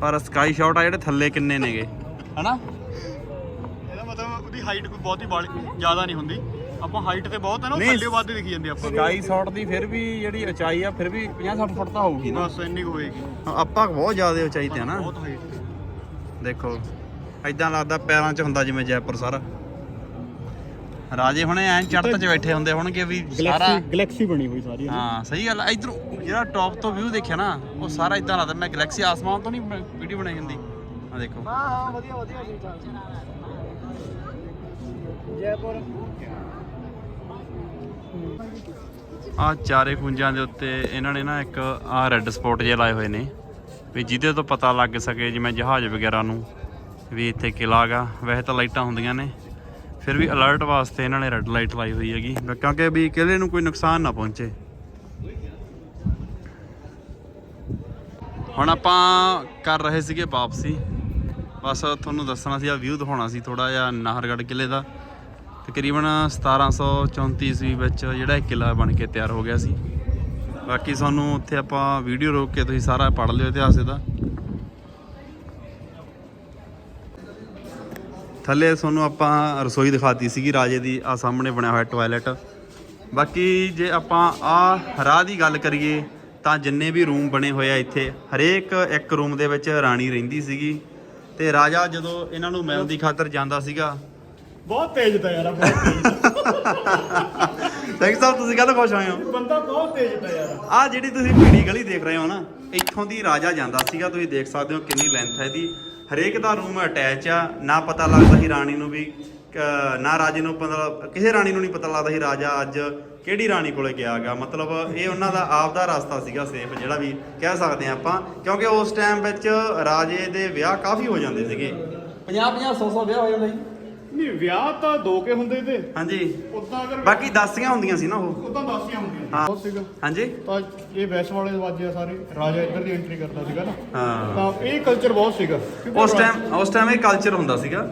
ਪਰ ਸਕਾਈ ਸ਼ਾਟ ਆ ਜਿਹੜੇ ਥੱਲੇ ਕਿੰਨੇ ਨੇਗੇ ਹਨਾ? ਇਹਦਾ ਮਤਲਬ ਉਹਦੀ ਹਾਈਟ ਕੋਈ ਬਹੁਤੀ ਬਾਲੀ ਜ਼ਿਆਦਾ ਨਹੀਂ ਹੁੰਦੀ। ਆਪਾਂ ਹਾਈਟ ਤੇ ਬਹੁਤ ਹੈ ਨਾ। ਥੱਲੇ ਵੱਧ ਦਿਖੀ ਜਾਂਦੀ ਆਪਾਂ। ਸਕਾਈ ਸ਼ਾਟ ਦੀ ਫਿਰ ਵੀ ਜਿਹੜੀ ਉਚਾਈ ਆ ਫਿਰ ਵੀ 50 60 ਫੁੱਟ ਤਾਂ ਹੋਊਗੀ ਨਾ। ਬਸ ਇੰਨੀ ਕੁ ਹੋਏਗੀ। ਆਪਾਂ ਬਹੁਤ ਜ਼ਿਆਦਾ ਉਚਾਈ ਤੇ ਆ ਨਾ। ਬਹੁਤ ਹਾਈਟ ਦੇਖੋ ਐਦਾਂ ਲੱਗਦਾ ਪੈਰਾਂ 'ਚ ਹੁੰਦਾ ਜਿਵੇਂ ਜੈਪੁਰ ਸਾਰਾ। ਰਾਜੇ ਹੁਣੇ ਐਂ ਚੜਤ 'ਚ ਬੈਠੇ ਹੁੰਦੇ ਹੋਣਗੇ ਵੀ ਸਾਰਾ ਗੈਲੈਕਸੀ ਬਣੀ ਹੋਈ ਸਾਰੀ ਹਾਂ ਸਹੀ ਗੱਲ ਇਧਰ ਜਿਹੜਾ ਟੌਪ ਤੋਂ ਵਿਊ ਦੇਖਿਆ ਨਾ ਉਹ ਸਾਰਾ ਇਦਾਂ ਲੱਗਦਾ ਮੈਂ ਗੈਲੈਕਸੀ ਆਸਮਾਨ ਤੋਂ ਨਹੀਂ ਵੀਡੀਓ ਬਣਾਈ ਹੁੰਦੀ। ਆ ਦੇਖੋ। ਹਾਂ ਹਾਂ ਵਧੀਆ ਵਧੀਆ ਠੀਕ ਜੈਪੁਰ। ਆ ਚਾਰੇ ਖੁੰਝਾਂ ਦੇ ਉੱਤੇ ਇਹਨਾਂ ਨੇ ਨਾ ਇੱਕ ਆ ਰੈੱਡ ਸਪੌਟ ਜਿਹੇ ਲਾਏ ਹੋਏ ਨੇ। ਵੀ ਜਿਹਦੇ ਤੋਂ ਪਤਾ ਲੱਗ ਸਕੇ ਜਿਵੇਂ ਜਹਾਜ਼ ਵਗੈਰਾ ਨੂੰ ਵੀ ਇੱਥੇ ਕਿਲ੍ਹਾ ਗਾ। ਵੈਸੇ ਤਾਂ ਲਾਈਟਾਂ ਹੁੰਦੀਆਂ ਨੇ। ਫਿਰ ਵੀ ਅਲਰਟ ਵਾਸਤੇ ਇਹਨਾਂ ਨੇ ਰੈੱਡ ਲਾਈਟ ਲਾਈ ਹੋਈ ਹੈਗੀ। ਕਿਉਂਕਿ ਵੀ ਕਿਲੇ ਨੂੰ ਕੋਈ ਨੁਕਸਾਨ ਨਾ ਪਹੁੰਚੇ। ਹੁਣ ਆਪਾਂ ਕਰ ਰਹੇ ਸੀਗੇ ਵਾਪਸੀ। ਬਸ ਤੁਹਾਨੂੰ ਦੱਸਣਾ ਸੀ ਆ ਵਿਊ ਦਿਖਾਉਣਾ ਸੀ ਥੋੜਾ ਜਿਹਾ ਨਾਹਰਗੜ੍ਹ ਕਿਲੇ ਦਾ। ਤਕਰੀਬਨ 1734 ਈਸਵੀ ਵਿੱਚ ਜਿਹੜਾ ਇਹ ਕਿਲਾ ਬਣ ਕੇ ਤਿਆਰ ਹੋ ਗਿਆ ਸੀ। ਬਾਕੀ ਤੁਹਾਨੂੰ ਉੱਥੇ ਆਪਾਂ ਵੀਡੀਓ ਰੋਕ ਕੇ ਤੁਸੀਂ ਸਾਰਾ ਪੜ੍ਹ ਲਿਓ ਇਤਿਹਾਸ ਇਹਦਾ। ਥੱਲੇ ਤੁਹਾਨੂੰ ਆਪਾਂ ਰਸੋਈ ਦਿਖਾਤੀ ਸੀਗੀ ਰਾਜੇ ਦੀ ਆ ਸਾਹਮਣੇ ਬਣਿਆ ਹੋਇਆ ਟਾਇਲਟ ਬਾਕੀ ਜੇ ਆਪਾਂ ਆ ਰਾਹ ਦੀ ਗੱਲ ਕਰੀਏ ਤਾਂ ਜਿੰਨੇ ਵੀ ਰੂਮ ਬਣੇ ਹੋਏ ਆ ਇੱਥੇ ਹਰੇਕ ਇੱਕ ਰੂਮ ਦੇ ਵਿੱਚ ਰਾਣੀ ਰਹਿੰਦੀ ਸੀਗੀ। ਤੇ ਰਾਜਾ ਜਦੋਂ ਇਹਨਾਂ ਨੂੰ ਮਿਲਣ ਦੀ ਖਾਤਰ ਜਾਂਦਾ ਸੀਗਾ। ਬਹੁਤ ਤੇਜ਼ ਤਾਂ ਯਾਰ ਬਹੁਤ ਤੇਜ਼। ਸਿੰਘ ਸਾਹਿਬ ਤੁਸੀਂ ਕਦੋਂ ਖੁਸ਼ ਹੋਏ ਹੋ? ਬੰਦਾ ਬਹੁਤ ਤੇਜ਼ ਤਾਂ ਯਾਰ। ਆ ਜਿਹੜੀ ਤੁਸੀਂ ਪੀੜੀ ਗਲੀ ਦੇਖ ਰਹੇ ਹੋ ਨਾ ਇੱਥੋਂ ਦੀ ਰਾਜਾ ਜਾਂਦਾ ਸੀਗਾ ਤੁਸੀਂ ਦੇਖ ਸਕਦੇ ਹੋ ਕਿੰਨੀ ਲੈਂਥ ਹੈ ਇਹਦੀ। ਹਰੇਕ ਦਾ ਰੂਮ ਅਟੈਚ ਆ, ਨਾ ਪਤਾ ਲੱਗਦਾ ਸੀ ਰਾਣੀ ਨੂੰ ਵੀ ਨਾ ਰਾਜੇ ਨੂੰ ਪਤਾ ਕਿਸੇ ਰਾਣੀ ਨੂੰ ਨਹੀਂ ਪਤਾ ਲੱਗਦਾ ਸੀ ਰਾਜਾ ਅੱਜ ਕਿਹੜੀ ਰਾਣੀ ਕੋਲੇ ਗਿਆਗਾ ਮਤਲਬ ਇਹ ਉਹਨਾਂ ਦਾ ਆਪ ਦਾ ਰਸਤਾ ਸੀਗਾ ਸੇਫ ਜਿਹੜਾ ਵੀ ਕਹਿ ਸਕਦੇ ਆ ਆਪਾਂ, ਕਿਉਂਕਿ ਉਸ ਟਾਈਮ ਵਿੱਚ ਰਾਜੇ ਦੇ ਵਿਆਹ ਕਾਫੀ ਹੋ ਜਾਂਦੇ ਸੀਗੇ। 50 50 100 100 ਵਿਆਹ ਹੋ ਜਾਂਦੇ ਸੀ। ਨਹੀਂ ਵਿਆਹ ਤਾਂ ਦੋ ਕੇ ਹੁੰਦੇ ਤੇ। ਹਾਂਜੀ। ਉਦਾਂ ਅਗਰ ਬਾਕੀ ਦਾਸੀਆਂ ਹੁੰਦੀਆਂ ਸੀ ਨਾ ਉਹ। ਉਦਾਂ ਦਾਸੀਆਂ ਹੁੰਦੀਆਂ ਹਾਂ। ਬਹੁਤ ਸੀਗਾ। ਹਾਂਜੀ। ਤਾਂ ਇਹ ਵੈਸ ਵਾਲੇ ਆ ਸਾਰੇ। ਰਾਜਾ ਇੱਧਰ ਦੀ ਐਂਟਰੀ ਕਰਦਾ ਸੀਗਾ ਨਾ। ਹਾਂ। ਤਾਂ ਇਹ ਕਲਚਰ ਬਹੁਤ ਸੀਗਾ। ਕਿਉਂਕਿ ਉਸ ਟਾਈਮ ਉਸ ਟਾਈਮ ਇਹ ਕਲਚਰ ਹੁੰਦਾ ਸੀਗਾ।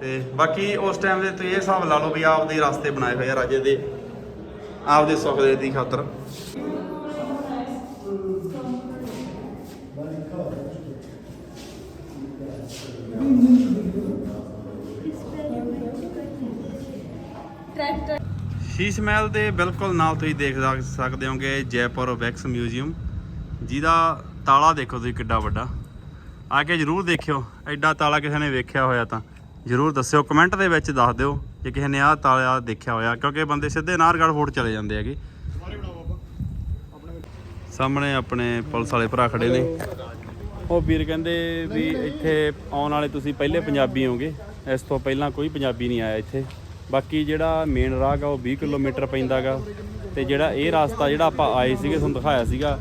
ਤੇ ਬਾਕੀ ਉਸ ਟਾਈਮ ਦੇ ਤੁਸੀਂ ਇਹ ਹਿਸਾਬ ਲਾ ਲਓ ਵੀ ਆਪਦੇ ਰਸਤੇ ਬਣਾਏ ਹੋਏ ਆ ਰਾਜੇ ਦੇ। ਆਪਦੇ ਸੁੱਖ ਦੇ ਦੀ ਖਾਤਰ। ਸ਼ੀਸ਼ ਮਹਿਲ ਦੇ ਬਿਲਕੁਲ ਨਾਲ ਤੁਸੀਂ ਦੇਖ ਸਕਦੇ ਹੋਗੇ ਜੈਪੁਰ ਵੈਕਸ ਮਿਊਜ਼ੀਅਮ। ਜਿਹਦਾ ਤਾਲਾ ਦੇਖੋ ਤੁਸੀਂ ਕਿੱਡਾ ਵੱਡਾ। ਆ ਕੇ ਜਰੂਰ ਦੇਖਿਓ। ਐਡਾ ਤਾਲਾ ਕਿਸੇ ਨੇ ਵੇਖਿਆ ਹੋਇਆ ਤਾਂ। ਜਰੂਰ ਦੱਸਿਓ। ਕਮੈਂਟ ਦੇ ਵਿੱਚ ਦੱਸ ਦਿਓ ਜੇ ਕਿਸੇ ਨੇ ਆਹ ਤਾਲਾ ਦੇਖਿਆ ਹੋਇਆ। ਕਿਉਂਕਿ ਬੰਦੇ ਸਿੱਧੇ ਨਾਹਰਗੜ੍ਹ ਫੋਰਟ ਚਲੇ ਜਾਂਦੇ ਹੈਗੇ। ਸਾਹਮਣੇ ਆਪਣੇ ਪੁਲਿਸ ਵਾਲੇ ਭਰਾ ਖੜੇ ਨੇ। ਉਹ ਵੀਰ ਕਹਿੰਦੇ ਵੀ ਇੱਥੇ ਆਉਣ ਵਾਲੇ ਤੁਸੀਂ ਪਹਿਲੇ ਪੰਜਾਬੀ ਹੋਗੇ। ਇਸ ਤੋਂ ਪਹਿਲਾਂ ਕੋਈ ਪੰਜਾਬੀ ਨਹੀਂ ਆਇਆ ਇੱਥੇ। ਬਾਕੀ ਜਿਹੜਾ ਮੇਨ ਰਾਹ ਗਾ ਉਹ 20 ਕਿਲੋਮੀਟਰ ਪੈਂਦਾਗਾ ਤੇ ਜਿਹੜਾ ਇਹ ਰਸਤਾ ਜਿਹੜਾ ਆਪਾਂ ਆਏ ਸੀਗੇ, ਤੁਹਾਨੂੰ ਦਿਖਾਇਆ ਸੀਗਾ,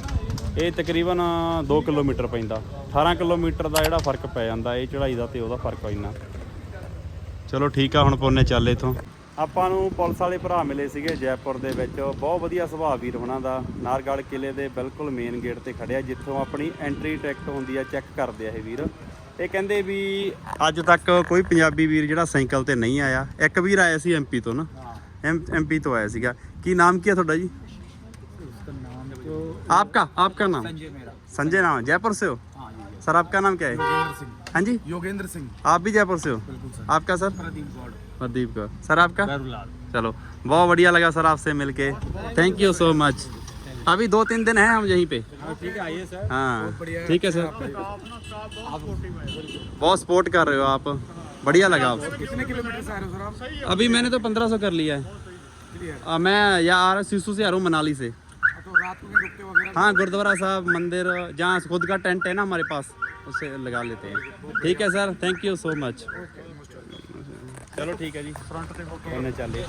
ਇਹ ਤਕਰੀਬਨ 2 ਕਿਲੋਮੀਟਰ ਪੈਂਦਾ। 18 ਕਿਲੋਮੀਟਰ ਦਾ ਜਿਹੜਾ ਫ਼ਰਕ ਪੈ ਜਾਂਦਾ, ਇਹ ਚੜ੍ਹਾਈ ਦਾ ਤੇ ਉਹਦਾ ਫ਼ਰਕ ਆ ਇੰਨਾ। ਚਲੋ ਠੀਕ ਆ, ਹੁਣ ਪੋਨੇ ਚੱਲ ਇਥੋਂ। ਆਪਾਂ ਨੂੰ ਪੁਲਿਸ ਵਾਲੇ ਭਰਾ ਮਿਲੇ ਸੀਗੇ ਜੈਪੁਰ ਦੇ ਵਿੱਚ। ਬਹੁਤ ਵਧੀਆ ਸੁਭਾਅ ਵੀਰ ਉਹਨਾਂ ਦਾ। ਨਾਰਗੜ੍ਹ ਕਿਲੇ ਦੇ ਬਿਲਕੁਲ ਮੇਨ ਗੇਟ ਤੇ ਖੜਿਆ ਜਿੱਥੋਂ ਆਪਣੀ ਐਂਟਰੀ ਟਿਕਟ ਹੁੰਦੀ ਆ ਚੈੱਕ ਕਰਦੇ ਆ ਇਹ ਵੀਰ। ਇਹ ਕਹਿੰਦੇ ਵੀ ਅੱਜ ਤੱਕ ਕੋਈ ਪੰਜਾਬੀ ਵੀਰ ਜਿਹੜਾ ਸਾਈਕਲ ਤੇ ਨਹੀਂ ਆਇਆ ਇੱਕ ਵੀਰ ਆਇਆ ਸੀ ਐਮਪੀ ਤੋਂ ਨਾ ਐਮਪੀ ਤੋਂ ਆਇਆ ਸੀਗਾ ਕੀ ਨਾਮ ਕੀ ਹੈ ਤੁਹਾਡਾ ਜੀ आपका आपका नाम संजय मेरा संजय नाम है जयपुर से हो हाँ जी सर आपका नाम क्या है योगेंद्र सिंह हाँ जी योगेंद्र सिंह आप भी जयपुर से हो बिल्कुल सर आपका सर प्रदीप गौड़ प्रदीप का सर आपका गरुलाल चलो बहुत बढ़िया लगा सर आपसे मिलके थैंक यू सो मच अभी दो तीन दिन है हम यहीं पे। हाँ, ठीक है आइए सर। हाँ। ठीक है सर। बहुत सपोर्ट कर रहे हो आप। बढ़िया लगा आप। कितने किलोमीटर से आ रहे हो सर अभी मैंने तो पंद्रह सौ कर लिया है। मैं यहाँ आ रहा सीसू से आ रहा हूँ मनाली से। हाँ, तो हाँ गुरुद्वारा साहब मंदिर जहाँ खुद का टेंट है ना हमारे पास उसे लगा लेते हैं। ठीक है sir thank you so much चलो ठीक है जी। फ्रंट पे चलिए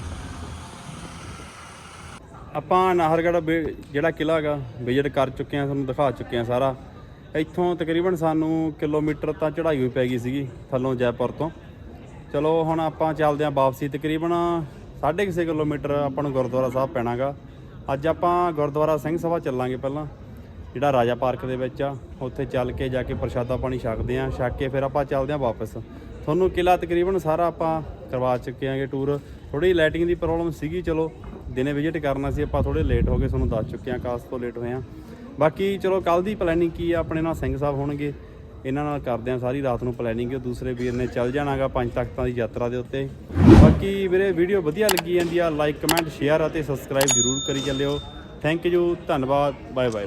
ਆਪਾਂ ਨਾਹਰਗੜ੍ਹ ਬੇ- ਜਿਹੜਾ ਕਿਲਾ ਹੈਗਾ ਵਿਜ਼ਿਟ ਕਰ ਚੁੱਕੇ ਆ ਤੁਹਾਨੂੰ ਦਿਖਾ ਚੁੱਕੇ ਆ ਸਾਰਾ। ਇੱਥੋਂ ਤਕਰੀਬਨ ਸਾਨੂੰ ਕਿਲੋਮੀਟਰ ਤਾਂ ਚੜ੍ਹਾਈ ਹੋਈ ਪੈ ਗਈ ਸੀਗੀ, ਥੱਲੋਂ ਜੈਪੁਰ ਤੋਂ। ਚਲੋ ਹੁਣ ਆਪਾਂ ਚੱਲਦੇ ਆਂ ਵਾਪਸੀ, ਤਕਰੀਬਨ 6.5 ਕਿਲੋਮੀਟਰ ਆਪਾਂ ਨੂੰ ਗੁਰਦੁਆਰਾ ਸਾਹਿਬ ਪੈਣਾਗਾ। ਅੱਜ ਆਪਾਂ ਗੁਰਦੁਆਰਾ ਸਿੰਘ ਸਭਾ ਚੱਲਾਂਗੇ ਪਹਿਲਾਂ, ਜਿਹੜਾ ਰਾਜਾ ਪਾਰਕ ਦੇ ਵਿੱਚ ਆ। ਉੱਥੇ ਚੱਲ ਕੇ ਜਾ ਕੇ ਪ੍ਰਸ਼ਾਦਾ ਪਾਣੀ ਛਕਦੇ ਆਂ ਛਕ ਕੇ ਫਿਰ ਆਪਾਂ ਚੱਲਦੇ ਆਂ ਵਾਪਸ। ਤੁਹਾਨੂੰ ਕਿਲਾ ਤਕਰੀਬਨ ਸਾਰਾ ਆਪਾਂ ਕਰਵਾ ਚੁੱਕੇ ਆਂਗੇ ਟੂਰ ਥੋੜੀ ਲਾਈਟਿੰਗ ਦੀ ਪ੍ਰੋਬਲਮ ਸੀਗੀ, ਚਲੋ। ਦਿਨੇ ਵਿਜ਼ਿਟ ਕਰਨਾ ਸੀ, ਆਪਾਂ ਥੋੜੇ ਲੇਟ ਹੋ ਗਏ, ਤੁਹਾਨੂੰ ਦੱਸ ਚੁੱਕੇ ਹਾਂ, ਕਾਸ ਤੋਂ ਲੇਟ ਹੋਏ ਹਾਂ। ਬਾਕੀ ਚਲੋ ਕੱਲ ਦੀ ਪਲੈਨਿੰਗ ਕੀ ਆ, ਆਪਣੇ ਨਾਲ ਸਿੰਘ ਸਾਹਿਬ ਹੋਣਗੇ, ਇਹਨਾਂ ਨਾਲ ਕਰਦੇ ਆ ਸਾਰੀ ਰਾਤ ਨੂੰ ਪਲੈਨਿੰਗ ਦੂਸਰੇ ਵੀਰ ਨੇ ਚੱਲ ਜਾਣਾਗਾ ਪੰਜ ਤਖਤਾਂ ਦੀ ਯਾਤਰਾ ਦੇ ਉੱਤੇ। ਬਾਕੀ ਵੀਰੇ ਵੀਡੀਓ ਵਧੀਆ ਲੱਗੀ ਜਾਂਦੀ ਆ ਲਾਈਕ ਕਮੈਂਟ ਸ਼ੇਅਰ ਅਤੇ ਸਬਸਕ੍ਰਾਈਬ ਜਰੂਰ ਕਰੀ ਚੱਲਿਓ। ਥੈਂਕ ਯੂ ਧੰਨਵਾਦ ਬਾਏ ਬਾਏ